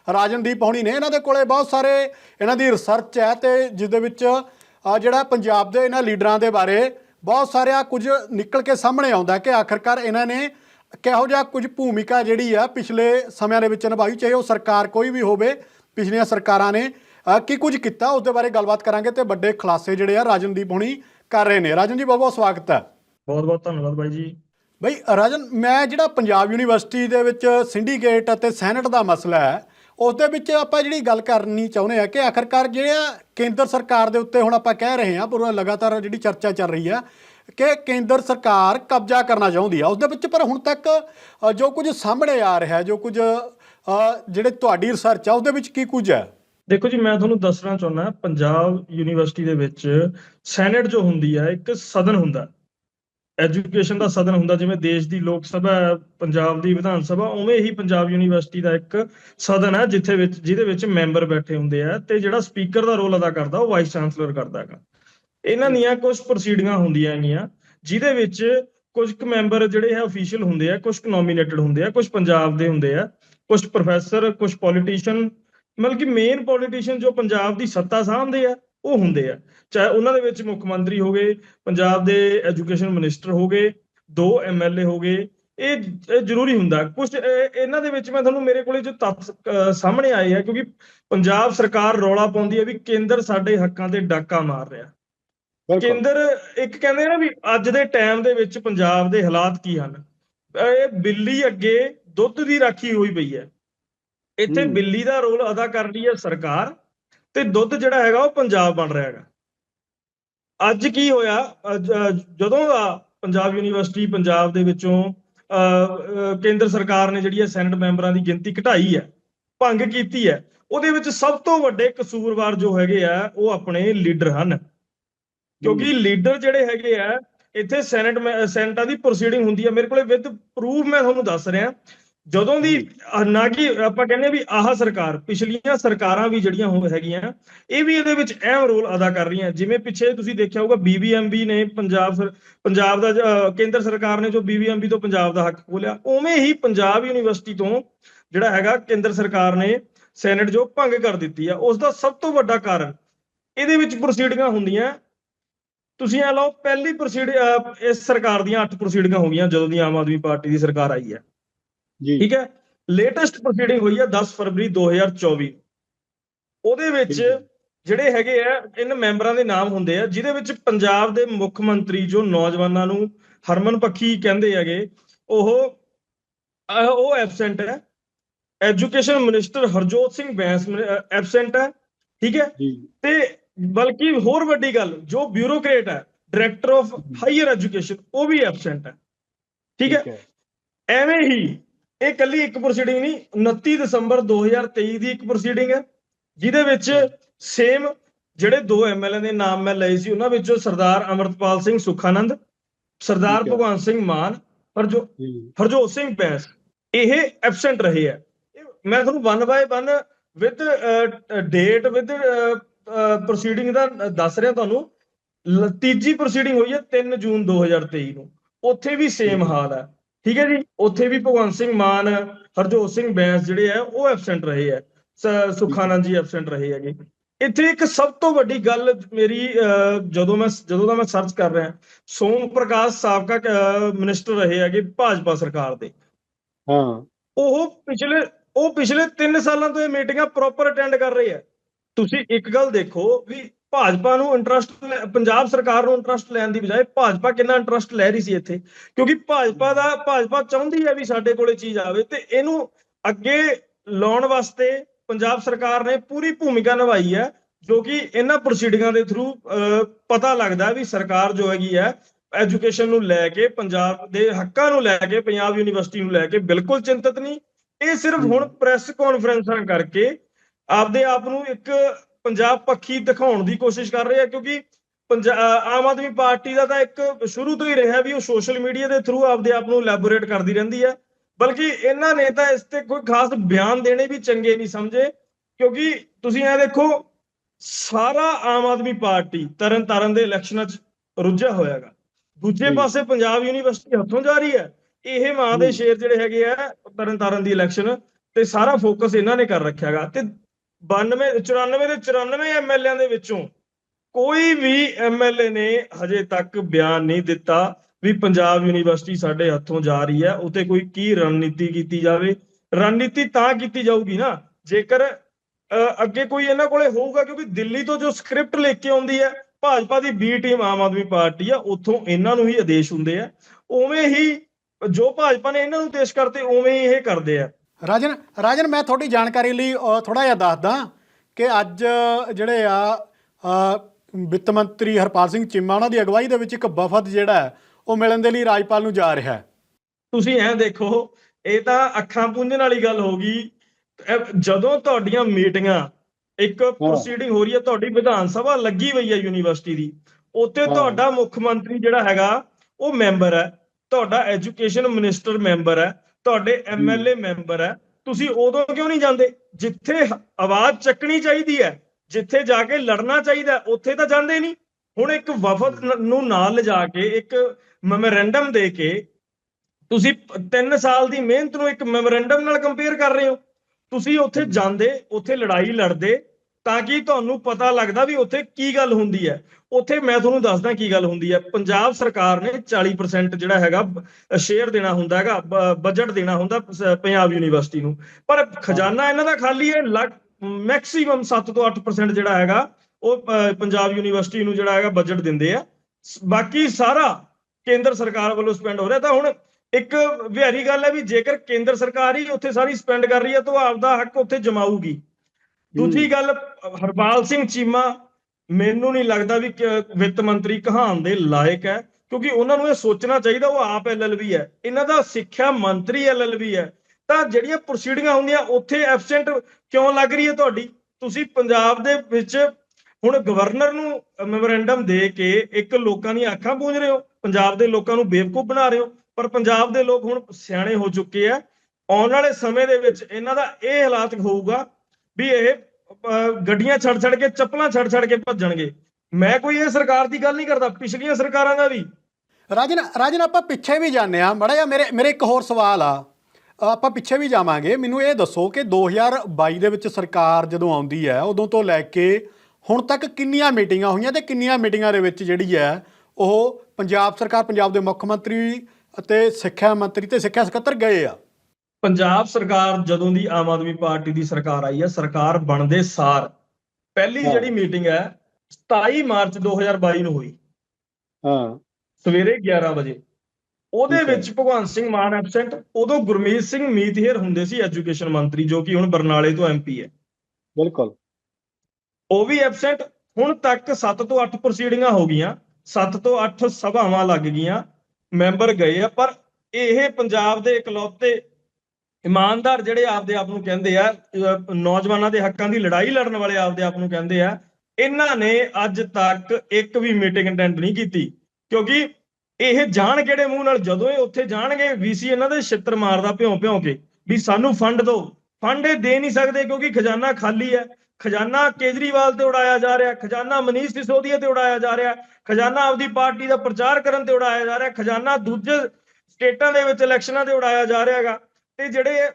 ਰਾਜਨਦੀਪ ਹੋਣੀ ਨੇ। ਇਹਨਾਂ ਦੇ ਕੋਲੇ ਬਹੁਤ ਸਾਰੇ ਇਹਨਾਂ ਦੀ ਰਿਸਰਚ ਹੈ ਤੇ ਜਿਸ ਦੇ ਵਿੱਚ ਜਿਹੜਾ ਪੰਜਾਬ ਦੇ ਇਹਨਾਂ ਲੀਡਰਾਂ ਦੇ ਬਾਰੇ ਬਹੁਤ ਸਾਰਿਆ ਕੁਝ ਨਿਕਲ ਕੇ ਸਾਹਮਣੇ ਆਉਂਦਾ ਕਿ ਆਖਰਕਾਰ ਇਹਨਾਂ ਨੇ ਕਿਹੋ ਜਿਹਾ ਕੁਝ ਭੂਮਿਕਾ ਜਿਹੜੀ ਆ ਪਿਛਲੇ ਸਮਿਆਂ ਦੇ ਵਿੱਚ ਨਿਭਾਈ ਚਾਹੇ ਉਹ ਸਰਕਾਰ ਕੋਈ ਵੀ ਹੋਵੇ ਪਿਛਲੀਆਂ ਸਰਕਾਰਾਂ ਨੇ ਕੀ ਕੁਝ ਕੀਤਾ ਉਸ ਦੇ ਬਾਰੇ ਗੱਲਬਾਤ ਕਰਾਂਗੇ ਤੇ ਵੱਡੇ ਖੁਲਾਸੇ ਜਿਹੜੇ ਆ ਰਾਜਨਦੀਪ ਹੋਣੀ ਕਰ ਰਹੇ ਨੇ। ਰਾਜਨ ਜੀ ਬਹੁਤ ਬਹੁਤ ਸਵਾਗਤ ਹੈ। ਬਹੁਤ ਬਹੁਤ ਧੰਨਵਾਦ ਬਾਈ ਜੀ। ਬਈ ਰਾਜਨ ਮੈਂ ਜਿਹੜਾ ਪੰਜਾਬ ਯੂਨੀਵਰਸਿਟੀ ਦੇ ਵਿੱਚ ਸਿੰਡੀਕੇਟ ਅਤੇ ਸੈਨੇਟ ਦਾ ਮਸਲਾ ਹੈ ਉਸ ਦੇ ਵਿੱਚ ਆਪਾਂ ਜਿਹੜੀ ਗੱਲ ਕਰਨੀ ਚਾਹੁੰਦੇ ਆ ਕਿ ਆਖਰਕਾਰ ਜਿਹੜਾ ਕੇਂਦਰ ਸਰਕਾਰ ਦੇ ਉੱਤੇ ਹੁਣ ਆਪਾਂ ਕਹਿ ਰਹੇ ਹਾਂ, ਪੂਰਾ ਲਗਾਤਾਰ ਜਿਹੜੀ ਚਰਚਾ ਚੱਲ ਰਹੀ ਹੈ ਕਿ ਕੇਂਦਰ ਸਰਕਾਰ ਕਬਜ਼ਾ ਕਰਨਾ ਚਾਹੁੰਦੀ ਆ। ਉਸ ਦੇ ਵਿੱਚ ਪਰ ਹੁਣ ਤੱਕ ਜੋ ਕੁਝ ਸਾਹਮਣੇ ਆ ਰਿਹਾ, ਜੋ ਕੁਝ ਜਿਹੜੇ ਤੁਹਾਡੀ ਰਿਸਰਚ ਆ ਉਹਦੇ ਵਿੱਚ ਕੀ ਕੁਝ ਹੈ? ਦੇਖੋ ਜੀ, ਮੈਂ ਤੁਹਾਨੂੰ ਦੱਸਣਾ ਚਾਹੁੰਦਾ, ਪੰਜਾਬ ਯੂਨੀਵਰਸਿਟੀ ਦੇ ਵਿੱਚ ਸੈਨੇਟ ਜੋ ਹੁੰਦੀ ਹੈ ਇੱਕ ਸਦਨ ਹੁੰਦਾ। ਐਜੂਕੇਸ਼ਨ ਦਾ ਸਦਨ ਹੁੰਦਾ, ਜਿਵੇਂ ਦੇਸ਼ ਦੀ ਲੋਕ ਸਭਾ, ਪੰਜਾਬ ਦੀ ਵਿਧਾਨ ਸਭਾ, ਉਵੇਂ ਹੀ ਪੰਜਾਬ ਯੂਨੀਵਰਸਿਟੀ ਦਾ ਇੱਕ ਸਦਨ ਹੈ, ਜਿੱਥੇ ਵਿੱਚ, ਜਿਹਦੇ ਵਿੱਚ ਮੈਂਬਰ ਬੈਠੇ ਹੁੰਦੇ ਆ ਤੇ ਜਿਹੜਾ ਸਪੀਕਰ ਦਾ ਰੋਲ ਅਦਾ ਕਰਦਾ, ਉਹ ਵਾਈਸ ਚਾਂਸਲਰ ਕਰਦਾ ਹੈਗਾ। ਇਹਨਾਂ ਦੀਆਂ ਕੁਝ ਪ੍ਰੋਸੀਡਿੰਗਾਂ ਹੁੰਦੀਆਂ ਹੈਗੀਆਂ, ਜਿਹਦੇ ਵਿੱਚ ਕੁਝ ਕੁ ਮੈਂਬਰ ਜਿਹੜੇ ਹੈ ਅਫੀਸ਼ੀਅਲ ਹੁੰਦੇ ਆ ਕੁਝ ਨੋਮੀਨੇਟਡ ਹੁੰਦੇ ਆ ਕੁਝ ਪੰਜਾਬ ਦੇ ਹੁੰਦੇ ਆ ਕੁਝ ਪ੍ਰੋਫੈਸਰ ਕੁਝ ਪੋਲੀਟੀਸ਼ੀਅਨ ਮਤਲਬ ਕਿ ਮੇਨ ਪੋਲੀਟੀਸ਼ੀਅਨ ਜੋ ਪੰਜਾਬ ਦੀ ਸੱਤਾ ਸਾਂਭਦੇ ਆ ਉਹ ਹੁੰਦੇ ਆ। ਚਾਹੇ ਉਹਨਾਂ ਦੇ ਵਿੱਚ ਮੁੱਖ ਮੰਤਰੀ ਹੋਗੇ ਪੰਜਾਬ ਦੇ ਐਜੂਕੇਸ਼ਨ ਮਿਨਿਸਟਰ ਹੋਗੇ ਦੋ ਐਮਐਲਏ ਹੋਗੇ ਇਹ ਇਹ ਜ਼ਰੂਰੀ ਹੁੰਦਾ। ਕੁਝ ਇਹਨਾਂ ਦੇ ਵਿੱਚ ਮੈਂ ਤੁਹਾਨੂੰ ਮੇਰੇ ਕੋਲੇ ਜੋ ਤੱਥ ਸਾਹਮਣੇ ਆਏ ਆ ਕਿਉਂਕਿ ਪੰਜਾਬ ਸਰਕਾਰ ਰੌਲਾ ਪਾਉਂਦੀ ਹੈ ਵੀ ਕੇਂਦਰ ਸਾਡੇ ਹੱਕਾਂ ਤੇ ਡਾਕਾ ਮਾਰ ਰਿਹਾ। ਕੇਂਦਰ ਇੱਕ ਕਹਿੰਦੇ ਨਾ ਵੀ ਅੱਜ ਦੇ ਟਾਈਮ ਦੇ ਵਿੱਚ ਪੰਜਾਬ ਦੇ ਹਾਲਾਤ ਕੀ ਹਨ? ਇਹ ਬਿੱਲੀ ਅੱਗੇ ਦੁੱਧ ਦੀ ਰਾਖੀ ਹੋਈ ਪਈ ਹੈ। ਇੱਥੇ ਹੂੰ। ਬਿੱਲੀ ਦਾ ਰੋਲ ਅਦਾ ਕਰ ਰਹੀ ਹੈ ਸਰਕਾਰ। ਤੇ ਦੁੱਧ ਜਿਹੜਾ ਹੈਗਾ ਉਹ ਪੰਜਾਬ ਬਣ ਰਿਹਾ ਹੈਗਾ। ਅੱਜ ਕੀ ਹੋਇਆ? ਜਦੋਂ ਦਾ ਪੰਜਾਬ ਯੂਨੀਵਰਸਿਟੀ ਪੰਜਾਬ ਦੇ ਵਿੱਚੋਂ ਕੇਂਦਰ ਸਰਕਾਰ ਨੇ ਜਿਹੜੀ ਹੈ ਸੈਨੇਟ ਮੈਂਬਰਾਂ ਦੀ ਗਿਣਤੀ ਘਟਾਈ ਹੈ ਭੰਗ ਕੀਤੀ ਹੈ ਉਹਦੇ ਵਿੱਚ ਸਭ ਤੋਂ ਵੱਡੇ ਕਸੂਰਵਾਰ ਜੋ ਹੈਗੇ ਆ ਉਹ ਆਪਣੇ ਲੀਡਰ ਹਨ। ਕਿਉਂਕਿ ਲੀਡਰ ਜਿਹੜੇ ਹੈਗੇ ਆ ਇੱਥੇ ਸੈਨੇਟ ਸੈਨੇਟਾਂ ਦੀ ਪ੍ਰੋਸੀਡਿੰਗ ਹੁੰਦੀ ਹੈ। ਮੇਰੇ ਕੋਲੇ ਵਿਦ ਪ੍ਰੂਫ ਮੈਂ ਤੁਹਾਨੂੰ ਦੱਸ ਰਿਹਾ। ਜਦੋਂ ਦੀ ਨਾ ਕਿ ਆਪਾਂ ਕਹਿੰਦੇ ਵੀ ਆਹ ਸਰਕਾਰ ਪਿਛਲੀਆਂ ਸਰਕਾਰਾਂ ਵੀ ਜਿਹੜੀਆਂ ਹੋ ਹੈਗੀਆਂ ਇਹ ਵੀ ਇਹਦੇ ਵਿੱਚ ਅਹਿਮ ਰੋਲ ਅਦਾ ਕਰ ਰਹੀਆਂ। ਜਿਵੇਂ ਪਿੱਛੇ ਤੁਸੀਂ ਦੇਖਿਆ ਹੋਊਗਾ ਬੀਬੀਐਮਬੀ ਨੇ ਪੰਜਾਬ ਪੰਜਾਬ ਦਾ ਕੇਂਦਰ ਸਰਕਾਰ ਨੇ ਜੋ ਬੀਬੀਐਮਬੀ ਤੋਂ ਪੰਜਾਬ ਦਾ ਹੱਕ ਖੋਲਿਆ ਉਵੇਂ ਹੀ ਪੰਜਾਬ ਯੂਨੀਵਰਸਿਟੀ ਤੋਂ ਜਿਹੜਾ ਹੈਗਾ ਕੇਂਦਰ ਸਰਕਾਰ ਨੇ ਸੈਨੇਟ ਜੋ ਭੰਗ ਕਰ ਦਿੱਤੀ ਆ ਉਸ ਦਾ ਸਭ ਤੋਂ ਵੱਡਾ ਕਾਰਨ ਇਹਦੇ ਵਿੱਚ ਪ੍ਰੋਸੀਡਿੰਗਾਂ ਹੁੰਦੀਆਂ। ਤੁਸੀਂ ਇਹ ਲਓ ਪਹਿਲੀ ਪ੍ਰੋਸੀਡ ਇਸ ਸਰਕਾਰ ਦੀਆਂ 8 ਪ੍ਰੋਸੀਡਿੰਗਾਂ ਹੋ ਗਈਆਂ ਜਦੋਂ ਦੀ ਆਮ ਆਦਮੀ ਪਾਰਟੀ ਦੀ ਸਰਕਾਰ ਆਈ ਹੈ ਜੀ। ਠੀਕ ਹੈ? ਲੇਟੈਸਟ ਪ੍ਰੋਸੀਡਿੰਗ ਹੋਈ ਹੈ 10 ਫਰਵਰੀ 2024 ਉਹਦੇ ਵਿੱਚ। ਜਿਹੜੇ ਹੈਗੇ ਆ ਇਹਨਾਂ ਮੈਂਬਰਾਂ ਦੇ ਨਾਮ ਹੁੰਦੇ ਆ ਜਿਹਦੇ ਵਿੱਚ ਪੰਜਾਬ ਦੇ ਮੁੱਖ ਮੰਤਰੀ ਜੋ ਨੌਜਵਾਨਾਂ ਨੂੰ ਹਰਮਨ ਪੱਖੀ ਕਹਿੰਦੇ ਹੈਗੇ ਉਹ ਉਹ ਐਬਸੈਂਟ ਹੈ। Education minister Harjot Singh Bains absent ਹੈ। ਠੀਕ ਹੈ? ਤੇ ਬਲਕਿ ਹੋਰ ਵੱਡੀ ਗੱਲ ਜੋ ਬਿਊਰੋਕਰੇਟ ਹੈ ਡਾਇਰੈਕਟਰ ਆਫ ਹਾਇਰ ਐਜੂਕੇਸ਼ਨ ਉਹ ਵੀ ਐਬਸੈਂਟ ਹੈ? ਠੀਕ ਹੈ। ਐਵੇਂ ਹੀ ਇਹ ਕੱਲੀ ਇੱਕ ਪ੍ਰੋਸੀਡਿੰਗ ਨਹੀਂ 29 ਦਸੰਬਰ 2023 ਦੀ ਇੱਕ ਪ੍ਰੋਸੀਡਿੰਗ ਹੈ ਜਿਹਦੇ ਵਿੱਚ ਸੇਮ ਜਿਹੜੇ ਦੋ ਐਮਐਲਏ ਦੇ ਨਾਮ ਮੈਂ ਲਏ ਸੀ ਉਹਨਾਂ ਵਿੱਚੋਂ ਸਰਦਾਰ ਅਮਰਤਪਾਲ ਸਿੰਘ ਸੁਖਾਨੰਦ ਸਰਦਾਰ ਹੈ। ਭਗਵੰਤ ਸਿੰਘ ਮਾਨ ਹਰਜੋ ਜੀ ਹਰਜੋਤ ਸਿੰਘ ਬੈਂਸ ਇਹ ਐਬਸੈਂਟ ਰਹੇ ਆ ਇਹ ਮੈਂ ਤੁਹਾਨੂੰ one by one with date with proceeding ਦਾ ਦੱਸ ਰਿਹਾ ਤੁਹਾਨੂੰ ਤੀਜੀ ਪ੍ਰੋਸੀਡਿੰਗ ਹੋਈ ਹੈ 3 ਜੂਨ 2023 ਨੂੰ। ਉੱਥੇ ਵੀ ਸੇਮ ਹਾਲ ਹੈ। ਠੀਕ ਹੈ ਜੀ? ਉੱਥੇ ਵੀ ਭਗਵੰਤ ਸਿੰਘ ਮਾਨ ਹਰਜੋਤ ਸਿੰਘ ਬੈਂਸ ਜਿਹੜੇ ਆ ਉਹ ਐਬਸੈਂਟ ਰਹੇ ਆ। ਸੁਖਾਨੰਦ ਜੀ ਐਬਸੈਂਟ ਰਹੇ ਹੈਗੇ। ਇੱਥੇ ਇੱਕ ਸਭ ਤੋਂ ਵੱਡੀ ਗੱਲ ਮੇਰੀ ਜਦੋਂ ਮੈਂ ਜਦੋਂ ਦਾ ਮੈਂ ਸਰਚ ਕਰ ਰਿਹਾ ਸੋਮ ਪ੍ਰਕਾਸ਼ ਸਾਬਕਾ ਮਿਨਿਸਟਰ ਰਹੇ ਹੈਗੇ ਭਾਜਪਾ ਸਰਕਾਰ ਦੇ। ਹਾਂ। ਉਹ ਪਿਛਲੇ ਉਹ ਪਿਛਲੇ 3 ਸਾਲਾਂ ਤੋਂ ਇਹ ਮੀਟਿੰਗਾਂ ਪ੍ਰੋਪਰ ਅਟੈਂਡ ਕਰ ਰਹੇ ਆ। ਤੁਸੀਂ ਇੱਕ ਗੱਲ ਦੇਖੋ ਵੀ ਭਾਜਪਾ ਨੂੰ ਇੰਟਰਸਟ ਪੰਜਾਬ ਸਰਕਾਰ ਨੂੰ ਇੰਟਰਸਟ ਲੈਣ ਦੀ ਬਜਾਏ ਭਾਜਪਾ ਕਿੰਨਾ ਇੰਟਰਸਟ ਲੈ ਰਹੀ ਸੀ ਇੱਥੇ? ਕਿਉਂਕਿ ਭਾਜਪਾ ਦਾ, ਭਾਜਪਾ ਚਾਹੁੰਦੀ ਹੈ ਵੀ ਸਾਡੇ ਕੋਲੇ ਚੀਜ਼ ਆਵੇ ਤੇ ਇਹਨੂੰ ਅੱਗੇ ਲਾਉਣ ਵਾਸਤੇ ਪੰਜਾਬ ਸਰਕਾਰ ਨੇ ਪੂਰੀ ਭੂਮਿਕਾ ਨਿਭਾਈ ਹੈ, ਜੋ ਕਿ ਇਹਨਾਂ ਪ੍ਰੋਸੀਡਿੰਗਾਂ ਦੇ ਥਰੂ ਪਤਾ ਲੱਗਦਾ ਵੀ ਸਰਕਾਰ ਜੋ ਹੈਗੀ ਹੈ ਐਜੂਕੇਸ਼ਨ ਨੂੰ ਲੈ ਕੇ, ਪੰਜਾਬ ਦੇ ਹੱਕਾਂ ਨੂੰ ਲੈ ਕੇ, ਪੰਜਾਬ ਯੂਨੀਵਰਸਿਟੀ ਨੂੰ ਲੈ ਕੇ ਬਿਲਕੁਲ ਚਿੰਤਤ ਨਹੀਂ। ਇਹ ਸਿਰਫ ਹੁਣ ਪ੍ਰੈਸ ਕਾਨਫਰੰਸਾਂ ਕਰਕੇ ਆਪਦੇ ਆਪ ਨੂੰ ਇੱਕ ਪੰਜਾਬ ਪੱਖੀ ਦਿਖਾਉਣ ਦੀ ਕੋਸ਼ਿਸ਼ ਕਰ ਰਹੇ ਆ ਕਿਉਂਕਿ ਆਮ ਆਦਮੀ ਪਾਰਟੀ ਦਾ ਤਾਂ ਇੱਕ ਸ਼ੁਰੂ ਤੋਂ ਹੀ ਰਿਹਾ ਵੀ ਉਹ ਸੋਸ਼ਲ ਮੀਡੀਆ ਦੇ ਥਰੂ ਆਪਦੇ ਆਪ ਨੂੰ ਐਲੈਬੋਰੇਟ ਕਰਦੀ ਰਹਿੰਦੀ ਹੈ ਬਲਕਿ ਇਹਨਾਂ ਨੇ ਤਾਂ ਇਸ ਤੇ ਕੋਈ ਖਾਸ ਬਿਆਨ ਦੇਣੇ ਵੀ ਚੰਗੇ ਨਹੀਂ ਸਮਝੇ ਕਿਉਂਕਿ ਤੁਸੀਂ ਇਹ ਦੇਖੋ ਸਾਰਾ ਆਮ ਆਦਮੀ ਪਾਰਟੀ ਤਰਨ ਤਾਰਨ ਦੇ ਇਲੈਕਸ਼ਨਾਂ 'ਚ ਰੁੱਝਿਆ ਹੋਇਆਗਾ ਦੂਜੇ। ਪਾਸੇ ਪੰਜਾਬ ਯੂਨੀਵਰਸਿਟੀ ਹੱਥੋਂ ਜਾ ਰਹੀ ਹੈ ਇਹ ਮਾਂ ਦੇ। ਸ਼ੇਰ ਜਿਹੜੇ ਹੈਗੇ ਆ ਤਰਨ ਤਾਰਨ ਦੀ ਇਲੈਕਸ਼ਨ ਤੇ ਸਾਰਾ ਫੋਕਸ ਇਹਨਾਂ ਨੇ ਕਰ ਰੱਖਿਆਗਾ ਤੇ 92 94 ਦੇ 94 ਐਮਐਲਏਆਂ ਦੇ ਵਿੱਚੋਂ ਕੋਈ ਵੀ ਐਮਐਲਏ ਨੇ ਹਜੇ ਤੱਕ ਬਿਆਨ ਨਹੀਂ ਦਿੱਤਾ ਵੀ ਪੰਜਾਬ ਯੂਨੀਵਰਸਿਟੀ ਸਾਡੇ ਹੱਥੋਂ ਜਾ ਰਹੀ ਹੈ ਉਤੇ ਕੋਈ ਕੀ ਰਣਨੀਤੀ ਕੀਤੀ ਜਾਵੇ। ਰਣਨੀਤੀ ਤਾਂ ਕੀਤੀ ਜਾਊਗੀ ਨਾ, ਜੇਕਰ ਅੱਗੇ ਕੋਈ ਇਹਨਾਂ ਕੋਲੇ ਹੋਊਗਾ, ਕਿਉਂਕਿ ਦਿੱਲੀ ਤੋਂ ਜੋ ਸਕ੍ਰਿਪਟ ਲੈ ਕੇ ਆਉਂਦੀ ਹੈ, ਭਾਜਪਾ ਦੀ B team Aam Aadmi party ਆ, ਉੱਥੋਂ ਇਹਨਾਂ ਨੂੰ ਹੀ ਆਦੇਸ਼ ਹੁੰਦੇ ਆ। ਉਵੇਂ ਹੀ ਜੋ ਭਾਜਪਾ ਨੇ ਇਹਨਾਂ ਨੂੰ ਆਦੇਸ਼ ਕਰਤੇ, ਉਵੇਂ ਹੀ ਇਹ ਕਰਦੇ ਆ। ਰਾਜਨ ਰਾਜਨ ਮੈਂ ਤੁਹਾਡੀ ਜਾਣਕਾਰੀ ਲਈ ਥੋੜਾ ਜਿਹਾ ਦੱਸਦਾ ਕਿ ਅੱਜ ਜਿਹੜੇ ਆ ਵਿੱਤ ਮੰਤਰੀ ਹਰਪਾਲ ਸਿੰਘ ਚੀਮਾ ਉਹਨਾਂ ਦੀ ਅਗਵਾਈ ਦੇ ਵਿੱਚ ਇੱਕ ਵਫਦ ਜਿਹੜਾ ਹੈ ਉਹ ਮਿਲਣ ਦੇ ਲਈ ਰਾਜਪਾਲ ਨੂੰ ਜਾ ਰਿਹਾ ਹੈ। ਤੁਸੀਂ ਐਂ ਦੇਖੋ ਇਹ ਤਾਂ ਅੱਖਾਂ ਪੂੰਝਣ ਵਾਲੀ ਗੱਲ ਹੋ ਗਈ। ਜਦੋਂ ਤੁਹਾਡੀਆਂ ਮੀਟਿੰਗਾਂ ਇੱਕ ਪ੍ਰੋਸੀਡਿੰਗ ਹੋ ਰਹੀ ਹੈ ਤੁਹਾਡੀ ਵਿਧਾਨ ਸਭਾ ਲੱਗੀ ਹੋਈ ਹੈ ਯੂਨੀਵਰਸਿਟੀ ਦੀ ਉੱਥੇ ਹਾਂ। ਤੁਹਾਡਾ ਮੁੱਖ ਮੰਤਰੀ ਜਿਹੜਾ ਹੈਗਾ ਉਹ ਮੈਂਬਰ ਹੈ। ਤੁਹਾਡਾ ਐਜੂਕੇਸ਼ਨ ਮਿਨਿਸਟਰ ਮੈਂਬਰ ਹੈ। ਤੁਹਾਡੇ ਐਮਐਲਏ ਮੈਂਬਰ ਹੈ। ਤੁਸੀਂ ਉਦੋਂ ਕਿਉਂ ਨਹੀਂ ਜਾਂਦੇ? ਜਿੱਥੇ ਆਵਾਜ਼ ਚੱਕਣੀ ਚਾਹੀਦੀ ਹੈ ਜਿੱਥੇ ਜਾ ਕੇ ਲੜਨਾ ਚਾਹੀਦਾ ਉੱਥੇ ਤਾਂ ਜਾਂਦੇ ਨਹੀਂ। ਹੁਣ ਇੱਕ ਵਫਦ ਨੂੰ ਨਾਲ ਲਿਜਾ ਕੇ ਇੱਕ ਮੈਮੋਰੈਂਡਮ ਦੇ ਕੇ ਤੁਸੀਂ 3 ਸਾਲ ਦੀ ਮਿਹਨਤ ਨੂੰ ਇੱਕ ਮੈਮੋਰੈਂਡਮ ਨਾਲ ਕੰਪੇਅਰ ਕਰ ਰਹੇ ਹੋ। ਤੁਸੀਂ ਉੱਥੇ ਜਾਂਦੇ ਉੱਥੇ ਲੜਾਈ ਲੜਦੇ ਤਾਂ ਕਿ ਤੁਹਾਨੂੰ ਪਤਾ ਲੱਗਦਾ ਵੀ ਉੱਥੇ ਕੀ ਗੱਲ ਹੁੰਦੀ ਹੈ। ਉੱਥੇ ਮੈਂ ਤੁਹਾਨੂੰ ਦੱਸਦਾ ਕੀ ਗੱਲ ਹੁੰਦੀ ਹੈ। ਪੰਜਾਬ ਸਰਕਾਰ ਨੇ 40% ਜਿਹੜਾ ਹੈਗਾ ਸ਼ੇਅਰ ਦੇਣਾ ਹੁੰਦਾ ਹੈਗਾ ਬਜਟ ਦੇਣਾ ਹੁੰਦਾ ਪੰਜਾਬ ਯੂਨੀਵਰਸਿਟੀ ਨੂੰ। ਪਰ ਖਜ਼ਾਨਾ ਇਹਨਾਂ ਦਾ ਖਾਲੀ ਹੈ ਮੈਕਸਿਮਮ 7 ਤੋਂ 8% ਜਿਹੜਾ ਹੈਗਾ, ਉਹ ਪੰਜਾਬ ਯੂਨੀਵਰਸਿਟੀ ਨੂੰ ਜਿਹੜਾ ਹੈਗਾ ਬਜਟ ਦਿੰਦੇ ਆ। ਬਾਕੀ ਸਾਰਾ ਕੇਂਦਰ ਸਰਕਾਰ ਵੱਲੋਂ ਸਪੈਂਡ ਹੋ ਰਿਹਾ। ਤਾਂ ਹੁਣ ਇੱਕ ਵਿਹਾਰੀ ਗੱਲ ਹੈ ਵੀ ਜੇਕਰ ਕੇਂਦਰ ਸਰਕਾਰ ਹੀ ਉੱਥੇ ਸਾਰੀ ਸਪੈਂਡ ਕਰ ਰਹੀ ਹੈ, ਤਾਂ ਉਹ ਆਪਦਾ ਹੱਕ ਉੱਥੇ ਜਮਾਊਗੀ। ਦੂਜੀ ਗੱਲ ਹਰਪਾਲ ਸਿੰਘ ਚੀਮਾ ਮੈਨੂੰ ਨਹੀਂ ਲੱਗਦਾ ਵੀ ਵਿੱਤ ਮੰਤਰੀ ਕਹਾਣ ਦੇ ਲਾਇਕ ਹੈ ਕਿਉਂਕਿ ਉਹਨਾਂ ਨੂੰ ਇਹ ਸੋਚਣਾ ਚਾਹੀਦਾ ਉਹ ਆਪ ਐਲਐਲਬੀ ਹੈ। ਇਹਨਾਂ ਦਾ ਸਿੱਖਿਆ ਮੰਤਰੀ ਐਲਐਲਬੀ ਹੈ। ਤਾਂ ਜਿਹੜੀਆਂ ਪ੍ਰੋਸੀਡਿੰਗਾਂ ਹੁੰਦੀਆਂ ਉੱਥੇ ਐਬਸੈਂਟ ਕਿਉਂ ਲੱਗ ਰਹੀ ਹੈ ਤੁਹਾਡੀ? ਤੁਸੀਂ ਪੰਜਾਬ ਦੇ ਵਿੱਚ ਹੁਣ ਗਵਰਨਰ ਨੂੰ ਮੈਮੋਰੈਂਡਮ ਦੇ ਕੇ ਇੱਕ ਲੋਕਾਂ ਦੀਆਂ ਅੱਖਾਂ ਪੂੰਝ ਰਹੇ ਹੋ। ਪੰਜਾਬ ਦੇ ਲੋਕਾਂ ਨੂੰ ਬੇਵਕੂਫ ਬਣਾ ਰਹੇ ਹੋ। ਪਰ ਪੰਜਾਬ ਦੇ ਲੋਕ ਹੁਣ ਸਿਆਣੇ ਹੋ ਚੁੱਕੇ ਆ। ਆਉਣ ਵਾਲੇ ਸਮੇਂ ਦੇ ਵਿੱਚ ਇਹਨਾਂ ਦਾ ਇਹ ਹਾਲਾਤ ਹੋਊਗਾ ਵੀ ਇਹ ਗੱਡੀਆਂ ਛੱਡ ਛੱਡ ਕੇ, ਚੱਪਲਾਂ ਛੱਡ ਛੱਡ ਕੇ ਭੱਜਣਗੇ। ਮੈਂ ਕੋਈ ਇਹ ਸਰਕਾਰ ਦੀ ਗੱਲ ਨਹੀਂ ਕਰਦਾ, ਪਿਛਲੀਆਂ ਸਰਕਾਰਾਂ ਦਾ ਵੀ। ਰਾਜਨ ਰਾਜਨ, ਆਪਾਂ ਪਿੱਛੇ ਵੀ ਜਾਂਦੇ ਆ ਮੜਾ ਜਿਹਾ ਮੇਰੇ ਮੇਰੇ ਇੱਕ ਹੋਰ ਸਵਾਲ ਆ। ਆਪਾਂ ਪਿੱਛੇ ਵੀ ਜਾਵਾਂਗੇ। ਮੈਨੂੰ ਇਹ ਦੱਸੋ ਕਿ 2022 ਦੇ ਵਿੱਚ ਸਰਕਾਰ ਜਦੋਂ ਆਉਂਦੀ ਹੈ, ਉਦੋਂ ਤੋਂ ਲੈ ਕੇ ਹੁਣ ਤੱਕ ਕਿੰਨੀਆਂ ਮੀਟਿੰਗਾਂ ਹੋਈਆਂ ਤੇ ਕਿੰਨੀਆਂ ਮੀਟਿੰਗਾਂ ਦੇ ਵਿੱਚ ਜਿਹੜੀ ਹੈ, ਉਹ ਪੰਜਾਬ ਸਰਕਾਰ, ਪੰਜਾਬ ਦੇ ਮੁੱਖ ਮੰਤਰੀ ਅਤੇ ਸਿੱਖਿਆ ਮੰਤਰੀ ਤੇ ਸਿੱਖਿਆ ਸਕੱਤਰ ਗਏ ਆ? ਪੰਜਾਬ ਸਰਕਾਰ ਜਦੋਂ ਦੀ ਆਮ ਆਦਮੀ ਪਾਰਟੀ ਦੀ ਸਰਕਾਰ ਆਈ ਹੈ ਸਰਕਾਰ ਬਣਦੇ ਸਾਰ ਪਹਿਲੀ। ਜਿਹੜੀ ਮੀਟਿੰਗ ਹੈ 27 ਮਾਰਚ 2022 ਨੂੰ ਹੋਈ। ਹਾਂ। ਸਵੇਰੇ 11 ਵਜੇ। ਉਹਦੇ। ਵਿੱਚ ਭਗਵੰਤ ਸਿੰਘ ਮਾਨ ਐਬਸੈਂਟ ਉਦੋਂ ਗੁਰਮੀਤ ਸਿੰਘ ਮੀਤਹਿਰ ਹੁੰਦੇ ਸੀ ਐਜੂਕੇਸ਼ਨ ਮੰਤਰੀ ਜੋ ਕਿ ਹੁਣ ਬਰਨਾਲੇ ਤੋਂ ਐਮਪੀ ਹੈ। ਬਿਲਕੁਲ। ਉਹ ਵੀ ਐਬਸੈਂਟ ਹੁਣ ਤੱਕ 7 ਤੋਂ 8 ਪ੍ਰੋਸੀਡਿੰਗਾਂ ਹੋ ਗਈਆਂ 7 ਤੋਂ 8 ਸਭਾਵਾਂ ਲੱਗ ਗਈਆਂ ਮੈਂਬਰ ਗਏ ਆ ਪਰ ਇਹ ਪੰਜਾਬ ਦੇ ਇਕਲੌਤੇ ਇਮਾਨਦਾਰ ਜਿਹੜੇ ਆਪਦੇ ਆਪ ਨੂੰ ਕਹਿੰਦੇ ਆ ਨੌਜਵਾਨਾਂ ਦੇ ਹੱਕਾਂ ਦੀ ਲੜਾਈ ਲੜਨ ਵਾਲੇ ਆਪਦੇ ਆਪ ਨੂੰ ਕਹਿੰਦੇ ਆ, ਇਹਨਾਂ ਨੇ ਅੱਜ ਤੱਕ ਇੱਕ ਵੀ ਮੀਟਿੰਗ ਅਟੈਂਡ ਨਹੀਂ ਕੀਤੀ। ਕਿਉਂਕਿ ਇਹ ਜਾਣ ਕਿਹੜੇ ਮੂੰਹ ਨਾਲ, ਜਦੋਂ ਇਹ ਉੱਥੇ ਜਾਣਗੇ ਵੀਸੀ ਇਹਨਾਂ ਦੇ ਛਿੱਤਰ ਮਾਰਦਾ ਭਿਉਂ ਭਿਉਂ ਕੇ, ਵੀ ਸਾਨੂੰ ਫੰਡ ਦਿਓ। ਫੰਡ ਇਹ ਦੇ ਨਹੀਂ ਸਕਦੇ ਕਿਉਂਕਿ ਖਜ਼ਾਨਾ ਖਾਲੀ ਹੈ। ਖਜ਼ਾਨਾ ਕੇਜਰੀਵਾਲ ਤੇ ਉਡਾਇਆ ਜਾ ਰਿਹਾ, ਖਜ਼ਾਨਾ ਮਨੀਸ਼ ਸਿਸੋਦੀਆ ਤੇ ਉਡਾਇਆ ਜਾ ਰਿਹਾ, ਖਜ਼ਾਨਾ ਆਪਦੀ ਪਾਰਟੀ ਦਾ ਪ੍ਰਚਾਰ ਕਰਨ ਤੇ ਉਡਾਇਆ ਜਾ ਰਿਹਾ, ਖਜ਼ਾਨਾ ਦੂਜੇ ਸਟੇਟਾਂ ਦੇ ਵਿੱਚ ਇਲੈਕਸ਼ਨਾਂ ਤੇ ਉਡਾਇਆ ਜਾ ਰਿਹਾ ਹੈਗਾ। ਤੇ ਜਿਹੜੇ